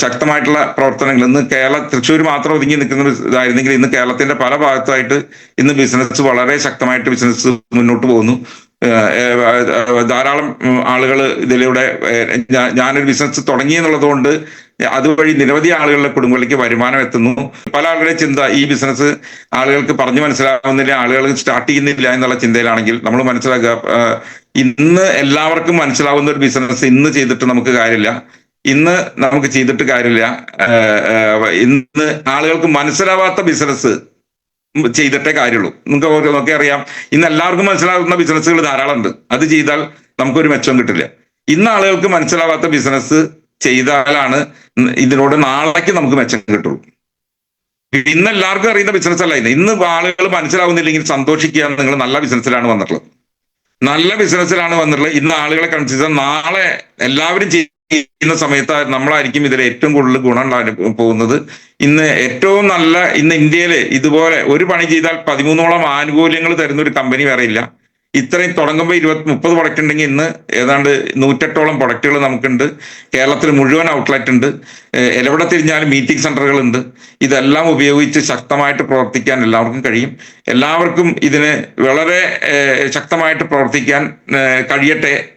ശക്തമായിട്ടുള്ള പ്രവർത്തനങ്ങൾ ഇന്ന് കേരള തൃശ്ശൂർ മാത്രം ഒതുങ്ങി നിൽക്കുന്ന ഇതായിരുന്നെങ്കിൽ ഇന്ന് കേരളത്തിന്റെ പല ഭാഗത്തായിട്ട് ഇന്ന് ബിസിനസ് വളരെ ശക്തമായിട്ട് ബിസിനസ് മുന്നോട്ട് പോകുന്നു. ധാരാളം ആളുകൾ ഇതിലൂടെ ഞാനൊരു ബിസിനസ് തുടങ്ങി എന്നുള്ളത് കൊണ്ട് അതുവഴി നിരവധി ആളുകളുടെ കുടുംബങ്ങളിലേക്ക് വരുമാനം എത്തുന്നു. പല ആളുകളുടെ ചിന്ത ഈ ബിസിനസ് ആളുകൾക്ക് പറഞ്ഞു മനസ്സിലാവുന്നില്ല ആളുകൾ സ്റ്റാർട്ട് ചെയ്യുന്നില്ല എന്നുള്ള ചിന്തയിലാണെങ്കിൽ നമ്മൾ മനസ്സിലാക്കുക ഇന്ന് എല്ലാവർക്കും മനസ്സിലാവുന്ന ഒരു ബിസിനസ് ഇന്ന് ചെയ്തിട്ട് നമുക്ക് കാര്യമില്ല. ഇന്ന് നമുക്ക് ചെയ്തിട്ട് കാര്യമില്ല. ഇന്ന് ആളുകൾക്ക് മനസ്സിലാവാത്ത ബിസിനസ് ചെയ്തിട്ടേ കാര്യമുള്ളൂ. നമുക്ക് നോക്കി അറിയാം. ഇന്ന് എല്ലാവർക്കും മനസ്സിലാകുന്ന ബിസിനസ്സുകൾ ധാരാളം ഉണ്ട് അത് ചെയ്താൽ നമുക്കൊരു മെച്ചം കിട്ടില്ല. ഇന്ന് ആളുകൾക്ക് മനസ്സിലാവാത്ത ബിസിനസ് ചെയ്താലാണ് ഇതിനോട് നാളേക്ക് നമുക്ക് മെച്ചം കിട്ടുള്ളൂ ഇന്ന് എല്ലാവർക്കും അറിയുന്ന ബിസിനസ് അല്ല ഇന്ന് ഇന്ന് ആളുകൾ മനസ്സിലാവുന്നില്ലെങ്കിൽ സന്തോഷിക്കുക നിങ്ങൾ നല്ല ബിസിനസ്സിലാണ് വന്നിട്ടുള്ളത്. നല്ല ബിസിനസ്സിലാണ് വന്നിട്ടുള്ളത്. ഇന്ന് ആളുകളെ കൺസിഡർ നാളെ എല്ലാവരും ചെയ്യുന്ന സമയത്ത് നമ്മളായിരിക്കും ഇതിൽ ഏറ്റവും കൂടുതൽ ഗുണം പോകുന്നത്. ഇന്ന് ഏറ്റവും നല്ല ഇന്ന് ഇന്ത്യയിൽ ഇതുപോലെ ഒരു പണി ചെയ്താൽ പതിമൂന്നോളം ആനുകൂല്യങ്ങൾ തരുന്ന ഒരു കമ്പനി വേറെ ഇല്ല. ഇത്രയും തുടങ്ങുമ്പോൾ ഇരുപത്തി മുപ്പത് പ്രൊഡക്റ്റ് ഉണ്ടെങ്കിൽ ഇന്ന് ഏതാണ്ട് നൂറ്റെട്ടോളം പ്രൊഡക്റ്റുകൾ നമുക്കുണ്ട്. കേരളത്തിൽ മുഴുവൻ ഔട്ട്ലെറ്റ് ഉണ്ട്. എവിടെ തിരിഞ്ഞാലും മീറ്റിംഗ് സെന്ററുകൾ ഉണ്ട് ഇതെല്ലാം ഉപയോഗിച്ച് ശക്തമായിട്ട് പ്രവർത്തിക്കാൻ എല്ലാവർക്കും കഴിയും. എല്ലാവർക്കും ഇതിന് വളരെ ശക്തമായിട്ട് പ്രവർത്തിക്കാൻ കഴിയട്ടെ.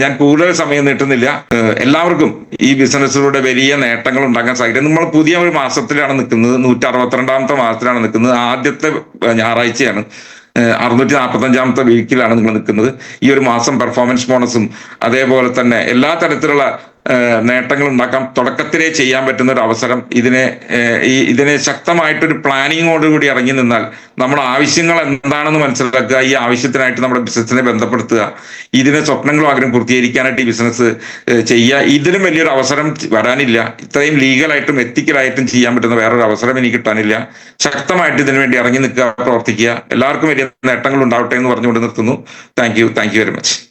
ഞാൻ കൂടുതൽ സമയം നീട്ടുന്നില്ല. എല്ലാവർക്കും ഈ ബിസിനസ്സിലൂടെ വലിയ നേട്ടങ്ങൾ ഉണ്ടാക്കാൻ സാധിക്കും. നമ്മൾ പുതിയ ഒരു മാസത്തിലാണ് നിൽക്കുന്നത്. നൂറ്റി അറുപത്തിരണ്ടാമത്തെ മാസത്തിലാണ് നിൽക്കുന്നത്. ആദ്യത്തെ ഞായറാഴ്ചയാണ്. അറുന്നൂറ്റി നാൽപ്പത്തഞ്ചാമത്തെ വീക്കിലാണ് നിങ്ങൾ നിൽക്കുന്നത്. ഈ ഒരു മാസം പെർഫോമൻസ് ബോണസും അതേപോലെ തന്നെ എല്ലാ തരത്തിലുള്ള നേട്ടങ്ങൾ ഉണ്ടാക്കാൻ തുടക്കത്തിലേ ചെയ്യാൻ പറ്റുന്ന ഒരു അവസരം ഇതിനെ ഈ ഇതിനെ ശക്തമായിട്ടൊരു പ്ലാനിങ്ങോടുകൂടി ഇറങ്ങി നിന്നാൽ നമ്മുടെ ആവശ്യങ്ങൾ എന്താണെന്ന് മനസ്സിലാക്കുക ഈ ആവശ്യത്തിനായിട്ട് നമ്മുടെ ബിസിനസ്സിനെ ബന്ധപ്പെടുത്തുക ഇതിനെ സ്വപ്നങ്ങളും ആഗ്രഹം പൂർത്തീകരിക്കാനായിട്ട് ഈ ബിസിനസ് ചെയ്യുക. ഇതിലും വലിയൊരു അവസരം വരാനില്ല. ഇത്രയും ലീഗലായിട്ടും എത്തിക്കലായിട്ടും ചെയ്യാൻ പറ്റുന്ന വേറൊരു അവസരം എനിക്ക് കിട്ടാനില്ല. ശക്തമായിട്ട് ഇതിനു വേണ്ടി ഇറങ്ങി നിൽക്കുക പ്രവർത്തിക്കുക. എല്ലാവർക്കും വലിയ നേട്ടങ്ങൾ ഉണ്ടാവട്ടെ എന്ന് പറഞ്ഞുകൊണ്ട് നിർത്തുന്നു. Thank you thank you very much